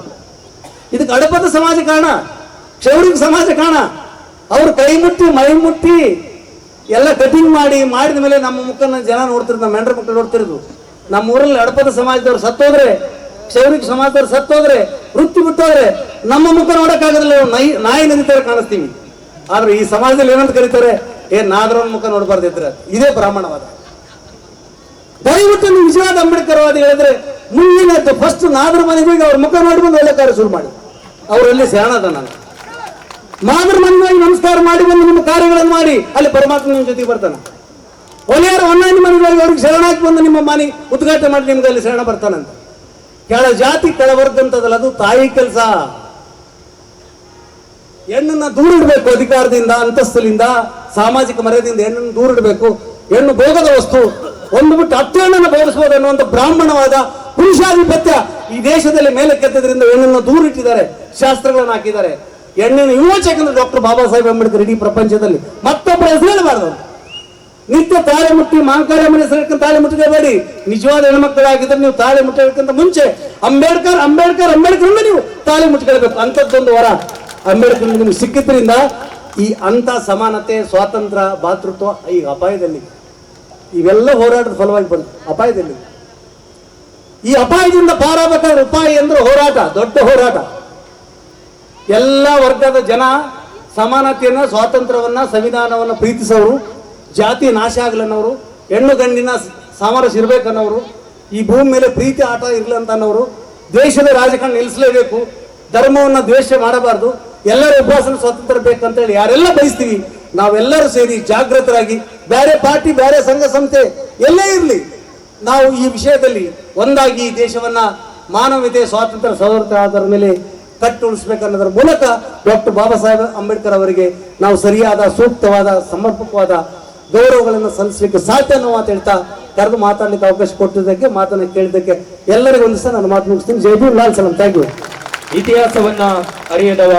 ಇದಕ್ಕೆ ಅಡಪದ ಸಮಾಜ ಕಾರಣ, ಕ್ಷೌರಿಕ ಸಮಾಜ ಕಾರಣ. ಅವ್ರು ಕೈ ಮುಟ್ಟಿ, ಮೈ ಮುಟ್ಟಿ ಎಲ್ಲ ಕಟಿಂಗ್ ಮಾಡಿ, ಮಾಡಿದ ಮೇಲೆ ನಮ್ಮ ಮುಖನ ಜನ ನೋಡ್ತಿರೋದು, ನಮ್ಮ ಹೆಂಡ್ರ ಮಕ್ಕಳು ನೋಡ್ತಿರೋದು. ನಮ್ಮ ಊರಲ್ಲಿ ಸಮಾಜದವ್ರು ಸತ್ತೋದ್ರೆ, ಕ್ಷೌರಿಕ ಸಮಾಜದವ್ರು ಸತ್ತೋದ್ರೆ, ವೃತ್ತಿ ಬಿಟ್ಟೋದ್ರೆ, ನಮ್ಮ ಮುಖ ನೋಡಕ್ಕಾಗದಿಲ್ಲ ನಾಯಿ ನಾಯಿ ನದಿತಾರೆ ಕಾಣಿಸ್ತೀವಿ. ಆದ್ರೆ ಈ ಸಮಾಜದಲ್ಲಿ ಏನಂತ ಕರೀತಾರೆ, ಏ ನಾಗರವನ ಮುಖ ನೋಡಬಾರ್ದಿದ್ರೆ ಇದೇ ಬ್ರಾಹ್ಮಣವಾದ. ದಯವಿಟ್ಟು ನಿಜವಾದ ಅಂಬೇಡ್ಕರ್ ವಾದಿ ಹೇಳಿದ್ರೆ, ಮುಂದಿನ ಫಸ್ಟ್ ನಾದ್ರ ಮನೆಗೆ ಅವ್ರ ಮುಖ ನೋಡ್ಕೊಂಡು ಒಳ್ಳೆ ಕಾರ್ಯ ಶುರು ಮಾಡಿ. ಅವರಲ್ಲಿ ಶರಣದ ನಾನು ನಾದ್ರ ಮನೆಗಾಗಿ ನಮಸ್ಕಾರ ಮಾಡಿ ಬಂದು ನಿಮ್ಮ ಕಾರ್ಯಗಳನ್ನು ಮಾಡಿ, ಅಲ್ಲಿ ಪರಮಾತ್ಮ ನಿಮ್ಮ ಜೊತೆಗೆ ಬರ್ತಾನೆ. ಒಲೆಯರ ಹೊನ್ನಾನಿ ಮನೆಗಳಲ್ಲಿ ಅವ್ರಿಗೆ ಶರಣಾಗಿ ಬಂದು ನಿಮ್ಮ ಮನೆ ಉದ್ಘಾಟನೆ ಮಾಡಿ ನಿಮ್ಗೆ ಅಲ್ಲಿ ಶರಣ ಬರ್ತಾನಂತ. ಕೆಳ ಜಾತಿ ಕೆಳವರ್ದಂತದಲ್ಲ ಅದು ತಾಯಿ ಕೆಲಸ. ಹೆಣ್ಣನ್ನ ದೂರ ಇಡಬೇಕು ಅಧಿಕಾರದಿಂದ ಅಂತಸ್ತಲಿಂದ ಸಾಮಾಜಿಕ ಮರ್ಯಾದೆಯಿಂದ ಹೆಣ್ಣನ್ನು ದೂರ ಇಡಬೇಕು. ಹೆಣ್ಣು ಭೋಗದ ವಸ್ತು, ಒಂದು ಬಿಟ್ಟು ಹತ್ತು ಹೆಣ್ಣನ್ನು ಭೋಗಿಸಬಹುದು ಅನ್ನುವಂಥ ಬ್ರಾಹ್ಮಣವಾದ ಪುರುಷಾಧಿಪತ್ಯ ಈ ದೇಶದಲ್ಲಿ ಮೇಲೆ ಕೆತ್ತದ್ರಿಂದ ಹೆಣ್ಣನ್ನು ದೂರ ಇಟ್ಟಿದ್ದಾರೆ, ಶಾಸ್ತ್ರಗಳನ್ನು ಹಾಕಿದ್ದಾರೆ. ಹೆಣ್ಣಿನ ವಿಮೋಚಕ ಡಾಕ್ಟರ್ ಬಾಬಾ ಸಾಹೇಬ್ ಅಂಬೇಡ್ಕರ್ ಇಡೀ ಪ್ರಪಂಚದಲ್ಲಿ ಮತ್ತೊಬ್ಬರ ಹೆಸರು ಹೇಳಬಾರ್ದು. ನಿತ್ಯ ತಾಳೆ ಮುಟ್ಟಿ ಮಾಂಕಾರ್ಯ ಮನೆ ಸೇರ್ಕೊಂಡು ತಾಳೆ ಮುಟ್ಟಬೇಡಿ ನಿಜವಾದ ಹೆಣ್ಮಕ್ಕಳಾಗಿದ್ರೆ ನೀವು ತಾಳೆ ಮುಟ್ಟಬೇಕಂತ ಮುಂಚೆ ಅಂಬೇಡ್ಕರ್ ಅಂಬೇಡ್ಕರ್ ಅಂಬೇಡ್ಕರ್ ನೀವು ತಾಳೆ ಮುಟ್ಕೊಳ್ಬೇಕು. ಅಂಥದ್ದೊಂದು ವರ. ಅಂಬೇಡ್ಕರ್ ನಿಮ್ಗೆ ಸಿಕ್ಕಿದ್ರಿಂದ ಈ ಅಂತ ಸಮಾನತೆ, ಸ್ವಾತಂತ್ರ್ಯ, ಭಾತೃತ್ವ ಈ ಅಪಾಯದಲ್ಲಿ. ಇವೆಲ್ಲ ಹೋರಾಟದ ಫಲವಾಗಿ ಬಂತು. ಅಪಾಯದಲ್ಲಿ. ಈ ಅಪಾಯದಿಂದ ಪಾರಾಗಬೇಕಾದ್ರೆ ಉಪಾಯ ಅಂದ್ರೆ ಹೋರಾಟ, ದೊಡ್ಡ ಹೋರಾಟ. ಎಲ್ಲ ವರ್ಗದ ಜನ ಸಮಾನತೆಯನ್ನ, ಸ್ವಾತಂತ್ರ್ಯವನ್ನ, ಸಂವಿಧಾನವನ್ನ ಪ್ರೀತಿಸೋರು ಜಾತಿ ನಾಶ ಆಗ್ಲನ್ನೋರು, ಹೆಣ್ಣು ಗಂಡಿನ ಸಾಮರಸ್ಯ ಇರಬೇಕನ್ನೋರು, ಈ ಭೂಮಿ ಮೇಲೆ ಪ್ರೀತಿ ಆಟ ಅನ್ನೋರು ದೇಶದ ರಾಜಕಾರಣ ನಿಲ್ಲಿಸಲೇಬೇಕು, ಧರ್ಮವನ್ನು ದ್ವೇಷ ಮಾಡಬಾರ್ದು, ಎಲ್ಲರ ಉಪವಾಸನ ಸ್ವಾತಂತ್ರ್ಯ ಬೇಕಂತೇಳಿ ಯಾರೆಲ್ಲ ಬಯಸ್ತೀವಿ, ನಾವೆಲ್ಲರೂ ಸೇರಿ ಜಾಗೃತರಾಗಿ ಬೇರೆ ಪಾರ್ಟಿ ಬೇರೆ ಸಂಘ, ಸಂಸ್ಥೆ, ಎಲ್ಲೇ ಇರಲಿ. ನಾವು ಈ ವಿಷಯದಲ್ಲಿ ಒಂದಾಗಿ ಈ ದೇಶವನ್ನ ಮಾನವೀಯತೆ ಸ್ವಾತಂತ್ರ್ಯ ಸೌರತೆ ಆಧಾರ ಮೇಲೆ ಕಟ್ಟುಳಿಸ್ಬೇಕನ್ನೋದ್ರ ಮೂಲಕ ಡಾಕ್ಟರ್ ಬಾಬಾ ಸಾಹೇಬ್ ಅಂಬೇಡ್ಕರ್ ಅವರಿಗೆ ನಾವು ಸರಿಯಾದ, ಸೂಕ್ತವಾದ, ಸಮರ್ಪಕವಾದ ಗೌರವಗಳನ್ನು ಸಲ್ಲಿಸಲಿಕ್ಕೆ ಸಾಧ್ಯ ಅನ್ನೋ ಮಾತು ಹೇಳ್ತಾ ಕರೆದು ಮಾತಾಡ್ಲಿಕ್ಕೆ ಅವಕಾಶ ಕೊಟ್ಟಿದ್ದಕ್ಕೆ, ಮಾತನ್ನು ಕೇಳಿದ್ದಕ್ಕೆ ಎಲ್ಲರಿಗೂ ಒಂದು ಸಹ ನಾನು ಮಾತು ಮುಗಿಸ್ತೀನಿ. ಜೈ ಭೀಮ್, ಲಾಲ್ ಸಲಂ. ಥ್ಯಾಂಕ್ ಯು ಇತಿಹಾಸವನ್ನ ಅರಿಯದವ